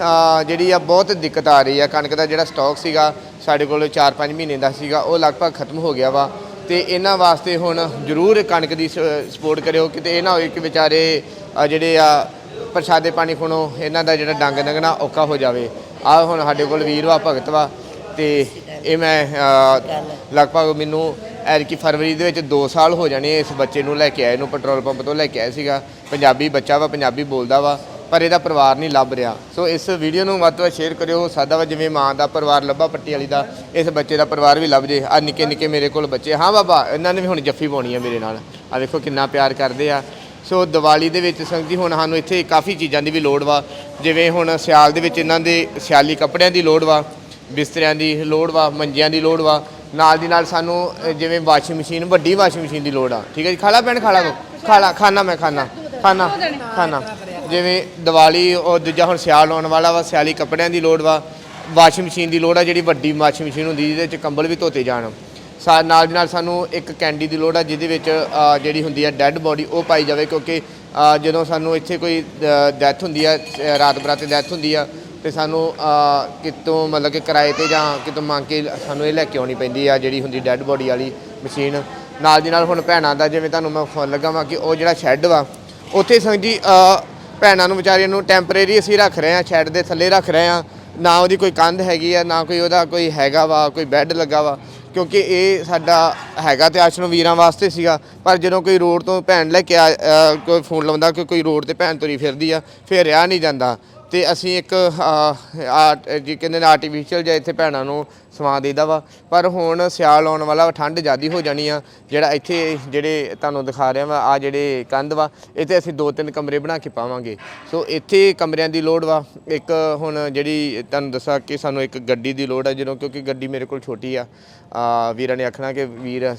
ਜਿਹੜੀ ਆ, ਬਹੁਤ ਦਿੱਕਤ ਆ ਰਹੀ ਆ। ਕਣਕ ਦਾ ਜਿਹੜਾ ਸਟਾਕ ਸੀਗਾ, ਸਾਡੇ ਕੋਲ 4-5 ਮਹੀਨੇ ਦਾ ਸੀਗਾ, ਉਹ ਲਗਭਗ ਖਤਮ ਹੋ ਗਿਆ ਵਾ। ਤੇ ਇਹਨਾਂ ਵਾਸਤੇ ਹੁਣ ਜ਼ਰੂਰ ਕਣਕ ਦੀ ਸਪੋਰਟ ਕਰਿਓ, ਕਿਤੇ ਇਹ ਨਾ ਹੋਏ ਕਿ ਵਿਚਾਰੇ ਜਿਹੜੇ ਆ ਪ੍ਰਸ਼ਾਦੇ ਪਾਣੀ ਖੁਣੋ ਇਹਨਾਂ ਦਾ ਜਿਹੜਾ ਡੰਗ ਡੰਗਣਾ ਔਖਾ ਹੋ ਜਾਵੇ। ਆ ਹੁਣ ਸਾਡੇ ਕੋਲ ਵੀਰ ਵਾ ਭਗਤ ਵਾ ਤੇ ਇਹ ਮੈਂ ਅ, ਲਗਭਗ ਮੈਨੂੰ ਐਰਕੀ ਫਰਵਰੀ ਦੇ ਵਿੱਚ 2 ਸਾਲ ਹੋ ਜਾਣੇ ਇਸ ਬੱਚੇ ਨੂੰ ਲੈ ਕੇ ਆਏ ਨੂੰ ਪੈਟਰੋਲ ਪੰਪ ਤੋਂ ਲੈ ਕੇ ਆਏ ਸੀਗਾ। ਪੰਜਾਬੀ ਬੱਚਾ ਵਾ ਪੰਜਾਬੀ ਬੋਲਦਾ ਵਾ ਪਰ ਇਹਦਾ ਪਰਿਵਾਰ ਨਹੀਂ ਲੱਭ ਰਿਹਾ। ਸੋ ਇਸ ਵੀਡੀਓ ਨੂੰ ਵੱਧ ਤੋਂ ਵੱਧ ਸ਼ੇਅਰ ਕਰਿਓ ਸਾਦਾ ਵਾ ਜਿਵੇਂ ਮਾਂ ਦਾ ਪਰਿਵਾਰ ਲੱਭਾ ਪੱਟੀ ਵਾਲੀ ਦਾ ਇਸ ਬੱਚੇ ਦਾ ਪਰਿਵਾਰ ਵੀ ਲੱਭ ਜੇ। ਆ ਨਿੱਕੇ ਨਿੱਕੇ ਮੇਰੇ ਕੋਲ ਬੱਚੇ ਹਾਂ ਬਾਬਾ ਇਹਨਾਂ ਨੇ ਵੀ ਹੁਣ ਜੱਫੀ ਪਾਉਣੀ ਆ ਮੇਰੇ ਨਾਲ। ਆ ਵੇਖੋ ਕਿੰਨਾ ਪਿਆਰ ਕਰਦੇ ਆ। ਸੋ ਦੀਵਾਲੀ ਦੇ ਵਿੱਚ ਸੰਗਤ ਜੀ, ਹੁਣ ਸਾਨੂੰ ਇੱਥੇ ਕਾਫੀ ਚੀਜ਼ਾਂ ਦੀ ਵੀ ਲੋੜ ਵਾ। ਜਿਵੇਂ ਹੁਣ ਸਿਆਲ ਦੇ ਵਿੱਚ ਇਹਨਾਂ ਦੇ ਸਿਆਲੀ ਕੱਪੜਿਆਂ ਦੀ ਲੋੜ ਵਾ, ਬਿਸਤਰਿਆਂ ਦੀ ਲੋੜ ਵਾ, ਮੰਜਿਆਂ ਦੀ ਲੋੜ ਵਾ। ਨਾਲ ਦੀ ਨਾਲ ਸਾਨੂੰ ਜਿਵੇਂ ਵਾਸ਼ਿੰਗ ਮਸ਼ੀਨ, ਵੱਡੀ ਵਾਸ਼ਿੰਗ ਮਸ਼ੀਨ ਦੀ ਲੋੜ ਆ। ਠੀਕ ਹੈ ਜੀ? ਖਾਲਾ ਪੈਣ ਖਾਲਾ ਕੋ ਖਾਲਾ ਖਾਣਾ ਮੈਂ ਖਾਣਾ ਖਾਣਾ ਖਾਣਾ ਜਿਵੇਂ ਦੀਵਾਲੀ, ਉਹ ਦੂਜਾ ਹੁਣ ਸਿਆਲ ਆਉਣ ਵਾਲਾ ਵਾ, ਸਿਆਲੀ ਕੱਪੜਿਆਂ ਦੀ ਲੋੜ ਵਾ। ਵਾਸ਼ਿੰਗ ਮਸ਼ੀਨ ਦੀ ਲੋੜ ਆ, ਜਿਹੜੀ ਵੱਡੀ ਵਾਸ਼ਿੰਗ ਮਸ਼ੀਨ ਹੁੰਦੀ, ਜਿਹਦੇ ਵਿੱਚ ਕੰਬਲ ਵੀ ਧੋਤੇ ਜਾਣ। ਨਾਲ ਦੀ ਨਾਲ ਸਾਨੂੰ ਇੱਕ ਕੈਂਡੀ ਦੀ ਲੋੜ ਆ ਜਿਹਦੇ ਵਿੱਚ ਜਿਹੜੀ ਹੁੰਦੀ ਆ ਡੈੱਡ ਬੋਡੀ ਉਹ ਪਾਈ ਜਾਵੇ ਕਿਉਂਕਿ ਜਦੋਂ ਸਾਨੂੰ ਇੱਥੇ ਕੋਈ ਡੈਥ ਹੁੰਦੀ ਆ ਅ, ਰਾਤ ਬਰਾਤੇ ਡੈਥ ਹੁੰਦੀ ਆ ਤੇ ਸਾਨੂੰ ਕਿਤੋਂ ਮਤਲਬ ਕਿ ਕਿਰਾਏ ਤੇ ਜਾਂ ਕਿਤੋਂ ਮੰਗ ਕੇ ਸਾਨੂੰ ਇਹ ਲੈ ਕੇ ਆਉਣੀ ਪੈਂਦੀ ਆ ਜਿਹੜੀ ਹੁੰਦੀ ਡੈੱਡ ਬੋਡੀ ਵਾਲੀ ਮਸ਼ੀਨ। ਨਾਲ ਦੀ ਨਾਲ ਹੁਣ ਭੈਣਾਂ ਦਾ ਜਿਵੇਂ ਤੁਹਾਨੂੰ ਮੈਂ ਫੋਨ ਲੱਗਾ ਵਾਂ ਕਿ ਉਹ ਜਿਹੜਾ ਸ਼ੈੱਡ ਵਾ ਉੱਥੇ ਸੰਗ ਜੀ ਭੈਣਾਂ ਨੂੰ ਵਿਚਾਰੀਆਂ ਨੂੰ ਟੈਂਪਰੇਰੀ ਅਸੀਂ ਰੱਖ ਰਹੇ ਆ ਸ਼ੈੱਡ ਦੇ ਥੱਲੇ ਰੱਖ ਰਹੇ ਆ ਨਾ ਉਹਦੀ ਕੋਈ ਕੰਧ ਹੈਗੀ ਆ ਨਾ ਕੋਈ ਉਹਦਾ ਕੋਈ ਹੈਗਾ ਵਾ ਕੋਈ ਬੈੱਡ ਲੱਗਾ ਵਾ। ਕਿਉਂਕਿ ਇਹ ਸਾਡਾ ਹੈਗਾ ਤੇ ਆਸ਼ਰਮ ਵੀਰਾਂ ਵਾਸਤੇ ਸੀਗਾ ਪਰ ਜਦੋਂ ਕੋਈ ਰੋਡ ਤੋਂ ਭੈਣ ਲੈ ਕੇ ਆ ਅ, ਕੋਈ ਫੋਨ ਲਾਉਂਦਾ ਕਿ ਕੋਈ ਰੋਡ ਤੇ ਭੈਣ ਤੁਰੀ ਫਿਰਦੀ ਆ ਫਿਰ ਰਿਹਾ ਨਹੀਂ ਜਾਂਦਾ। ਤੇ ਅਸੀਂ ਇੱਕ ਅ, ਆਰਟ ਜੀ ਕਹਿੰਦੇ ਨੇ ਆਰਟੀਫੀਸ਼ੀਅਲ ਜਿਹਾ ਇੱਥੇ ਭੈਣਾਂ ਨੂੰ ਸਵਾ ਦੇਦਾ ਵਾ। ਪਰ ਹੁਣ ਸਿਆਲ ਆਉਣ ਵਾਲਾ ਠੰਡ ਜ਼ਿਆਦੀ ਹੋ ਜਾਣੀ ਆ। ਜਿਹੜਾ ਇੱਥੇ ਜਿਹੜੇ ਤੁਹਾਨੂੰ ਦਿਖਾ ਰਿਹਾ ਵਾ ਆ ਜਿਹੜੇ ਕੰਧ ਵਾ, ਇੱਥੇ ਅਸੀਂ ਦੋ ਤਿੰਨ ਕਮਰੇ ਬਣਾ ਕੇ ਪਾਵਾਂਗੇ। ਸੋ ਇੱਥੇ ਕਮਰਿਆਂ ਦੀ ਲੋੜ ਵਾ। ਇੱਕ ਹੁਣ ਜਿਹੜੀ ਤੁਹਾਨੂੰ ਦੱਸਾਂ ਕਿ ਸਾਨੂੰ ਇੱਕ ਗੱਡੀ ਦੀ ਲੋੜ ਆ, ਜਦੋਂ ਕਿਉਂਕਿ ਗੱਡੀ ਮੇਰੇ ਕੋਲ ਛੋਟੀ ਆ। ਵੀਰਾਂ ਨੇ ਆਖਣਾ ਕਿ ਵੀਰ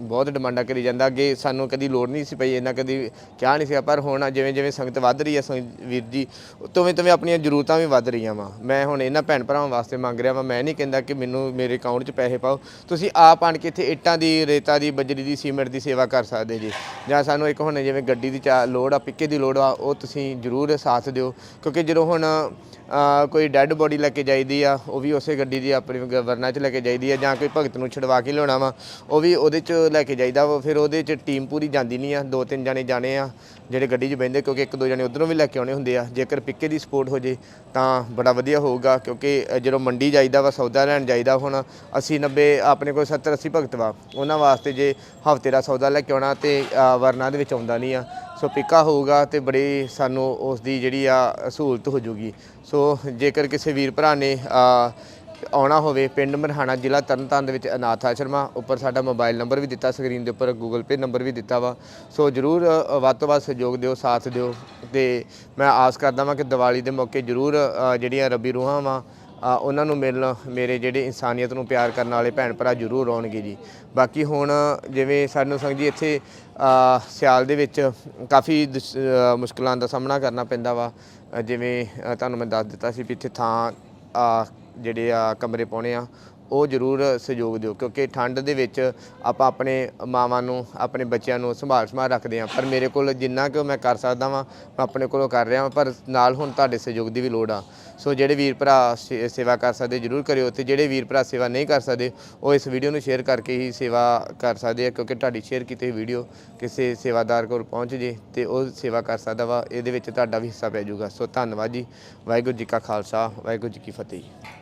ਬਹੁਤ ਡਿਮਾਂਡਾਂ ਕਰੀ ਜਾਂਦਾ। ਅੱਗੇ ਸਾਨੂੰ ਕਦੀ ਲੋੜ ਨਹੀਂ ਸੀ ਪਈ ਇਹਨਾਂ ਕਦੀ ਕਿਹਾ ਨਹੀਂ ਸੀ ਪਰ ਹੁਣ ਜਿਵੇਂ ਜਿਵੇਂ ਸੰਗਤ ਵੱਧ ਰਹੀ ਆ ਸੰਗ- ਵੀਰ ਜੀ ਤੁਵੇਂ ਤੁਵੇਂ ਆਪਣੀਆਂ ਜ਼ਰੂਰਤਾਂ ਵੀ ਵੱਧ ਰਹੀਆਂ ਵਾ। ਮੈਂ ਹੁਣ ਇਹਨਾਂ ਭੈਣ ਭਰਾਵਾਂ ਵਾਸਤੇ ਮੰਗ ਰਿਹਾ ਵਾ। ਮੈਂ ਨਹੀਂ ਕਹਿੰਦਾ ਕਿ ਮੈਨੂੰ ਮੇਰੇ ਅਕਾਊਂਟ 'ਚ ਪੈਸੇ ਪਾਓ। ਤੁਸੀਂ ਆਪ ਆਣ ਕੇ ਇੱਥੇ ਇੱਟਾਂ ਦੀ ਰੇਤਾ ਦੀ ਬਜਰੀ ਦੀ ਸੀਮੈਂਟ ਦੀ ਸੇਵਾ ਕਰ ਸਕਦੇ ਜੀ। ਜਾਂ ਸਾਨੂੰ ਇੱਕ ਹੁਣ ਜਿਵੇਂ ਗੱਡੀ ਦੀ ਚਾ- ਲੋੜ ਆ ਪਿੱਕੇ ਦੀ ਲੋੜ ਆ ਉਹ ਤੁਸੀਂ ਜ਼ਰੂਰ ਸਾਥ ਦਿਓ। ਕਿਉਂਕਿ ਜਦੋਂ ਹੁਣ ਅ, ਕੋਈ ਡੈੱਡ ਬੋਡੀ ਲੈ ਕੇ ਜਾਈਦੀ ਆ ਉਹ ਵੀ ਉਸੇ ਗੱਡੀ ਦੀ ਆਪਣੀ ਗ- ਵਰਨਾ 'ਚ ਲੈ ਕੇ ਜਾਈਦੀ ਆ ਜਾਂ ਕੋਈ ਭਗਤ ਨੂੰ ਛਡਵਾ ਕੇ ਲਿਆਉਣਾ ਵਾ ਉਹ ਵੀ ਉਹਦੇ 'ਚ ਲੈ ਕੇ ਜਾਈਦਾ ਵਾ। ਫਿਰ ਉਹਦੇ 'ਚ ਟੀਮ ਪੂਰੀ ਜਾਂਦੀ ਨਹੀਂ ਆ ਦੋ ਤਿੰਨ ਜਾਣੇ ਜਾਣੇ ਆ ਜਿਹੜੇ ਗੱਡੀ 'ਚ ਬਹਿੰਦੇ ਕਿਉਂਕਿ ਇੱਕ ਦੋ ਜਾਣੇ ਉਧਰੋਂ ਵੀ ਲੈ ਕੇ ਆਉਣੇ ਹੁੰਦੇ ਆ। ਜੇਕਰ ਪਿੱਕੇ ਦੀ ਸਪੋਰਟ ਹੋ ਜੇ ਤਾਂ ਬੜਾ ਵਧੀਆ ਹੋਊਗਾ ਕਿਉਂਕਿ ਅ, ਜਦੋਂ ਮੰਡੀ ਜਾਈਦਾ ਵਾ ਸੌਦਾ ਲੈਣ ਜਾਈਦਾ ਹੁਣ 80 90 ਆਪਣੇ ਕੋਲ 70 80 ਭਗਤ ਵਾ। ਉਹਨਾਂ ਵਾਸਤੇ ਜੇ ਹਫ਼ਤੇ ਦਾ ਸੌਦਾ ਲੈ ਕੇ ਆਉਣਾ ਤੇ ਅ, ਵਰਨਾ ਦੇ ਵਿੱਚ ਆਉਂਦਾ ਨਹੀਂ ਆ। ਸੋ ਪਿੱਕਾ ਹੋਊਗਾ ਤੇ ਬੜੀ ਸਾਨੂੰ ਉਸ ਦੀ ਜਿਹੜੀ ਆ ਸਹੂਲਤ ਹੋ ਜੂਗੀ ਸੋ ਜੇਕਰ ਕਿਸੇ ਵੀਰ ਭਰਾ ਨੇ ਆਉਣਾ ਹੋਵੇ ਪਿੰਡ ਮਰਹਾਣਾ ਜ਼ਿਲ੍ਹਾ ਤਰਨਤਾਰਨ ਦੇ ਵਿੱਚ ਅਨਾਥ ਆਸ਼ਰਮ ਆ ਉੱਪਰ ਸਾਡਾ ਮੋਬਾਈਲ ਨੰਬਰ ਵੀ ਦਿੱਤਾ ਸਕਰੀਨ ਦੇ ਉੱਪਰ ਗੂਗਲ ਪੇ ਨੰਬਰ ਵੀ ਦਿੱਤਾ ਵਾ। ਸੋ ਜਰੂਰ ਵੱਧ ਤੋਂ ਵੱਧ ਸਹਿਯੋਗ ਦਿਓ ਸਾਥ ਦਿਓ ਤੇ ਮੈਂ ਆਸ ਕਰਦਾ ਵਾਂ ਕਿ ਦੀਵਾਲੀ ਦੇ ਮੌਕੇ ਜਰੂਰ ਜਿਹੜੀਆਂ ਰੱਬੀ ਰੂਹਾਂ ਵਾ ਉਹਨਾਂ ਨੂੰ ਮਿਲਣ, ਮੇਰੇ ਜਿਹੜੇ ਇਨਸਾਨੀਅਤ ਨੂੰ ਪਿਆਰ ਕਰਨ ਵਾਲੇ ਭੈਣ ਭਰਾ ਜ਼ਰੂਰ ਆਉਣਗੇ ਜੀ। ਬਾਕੀ ਹੁਣ ਜਿਵੇਂ ਸਾਨੂੰ ਸੰਗ ਜੀ ਇੱਥੇ ਸਿਆਲ ਦੇ ਵਿੱਚ ਕਾਫੀ ਦੁਸ- ਮੁਸ਼ਕਲਾਂ ਦਾ ਸਾਹਮਣਾ ਕਰਨਾ ਪੈਂਦਾ ਵਾ। ਜਿਵੇਂ ਤੁਹਾਨੂੰ ਮੈਂ ਦੱਸ ਦਿੱਤਾ ਸੀ ਵੀ ਇੱਥੇ ਥਾਂ ਜਿਹੜੇ ਆ, ਕਮਰੇ ਪਾਉਣੇ ਆ ਉਹ ਜ਼ਰੂਰ ਸਹਿਯੋਗ ਦਿਓ, ਕਿਉਂਕਿ ਠੰਡ ਦੇ ਵਿੱਚ ਆਪਾਂ ਆਪਣੇ ਮਾਵਾਂ ਨੂੰ, ਆਪਣੇ ਬੱਚਿਆਂ ਨੂੰ ਸੰਭਾਲ ਸੰਭਾਲ ਰੱਖਦੇ ਹਾਂ। ਪਰ ਮੇਰੇ ਕੋਲ ਜਿੰਨਾ ਕਿ ਮੈਂ ਕਰ ਸਕਦਾ ਵਾਂ, ਮੈਂ ਆਪਣੇ ਕੋਲੋਂ ਕਰ ਰਿਹਾ ਵਾਂ, ਪਰ ਨਾਲ ਹੁਣ ਤੁਹਾਡੇ ਸਹਿਯੋਗ ਦੀ ਵੀ ਲੋੜ ਆ। ਸੋ ਜਿਹੜੇ ਵੀਰ ਭਰਾ ਸੇ- ਸੇਵਾ ਕਰ ਸਕਦੇ, ਜਰੂਰ ਕਰਿਓ। ਤੇ ਜਿਹੜੇ ਵੀਰ ਭਰਾ ਸੇਵਾ ਨਹੀਂ ਕਰ ਸਕਦੇ, ਉਹ ਇਸ ਵੀਡੀਓ ਨੂੰ ਸ਼ੇਅਰ ਕਰਕੇ ਹੀ ਸੇਵਾ ਕਰ ਸਕਦੇ ਆ, ਕਿਉਂਕਿ ਤੁਹਾਡੀ ਸ਼ੇਅਰ ਕੀਤੀ ਹੋਈ ਵੀਡੀਓ ਕਿਸੇ ਸੇਵਾਦਾਰ ਕੋਲ ਪਹੁੰਚ ਜੇ ਤੇ ਉਹ ਸੇਵਾ ਕਰ ਸਕਦਾ ਵਾ। ਇਹਦੇ ਵਿੱਚ ਤੁਹਾਡਾ ਵੀ ਹਿੱਸਾ ਪੈ ਜਾਊਗਾ। ਸੋ ਧੰਨਵਾਦ ਜੀ। ਵਾਹਿਗੁਰੂ ਜੀ ਕਾ ਖਾਲਸਾ, ਵਾਹਿਗੁਰੂ ਜੀ ਕੀ ਫਤਿਹ।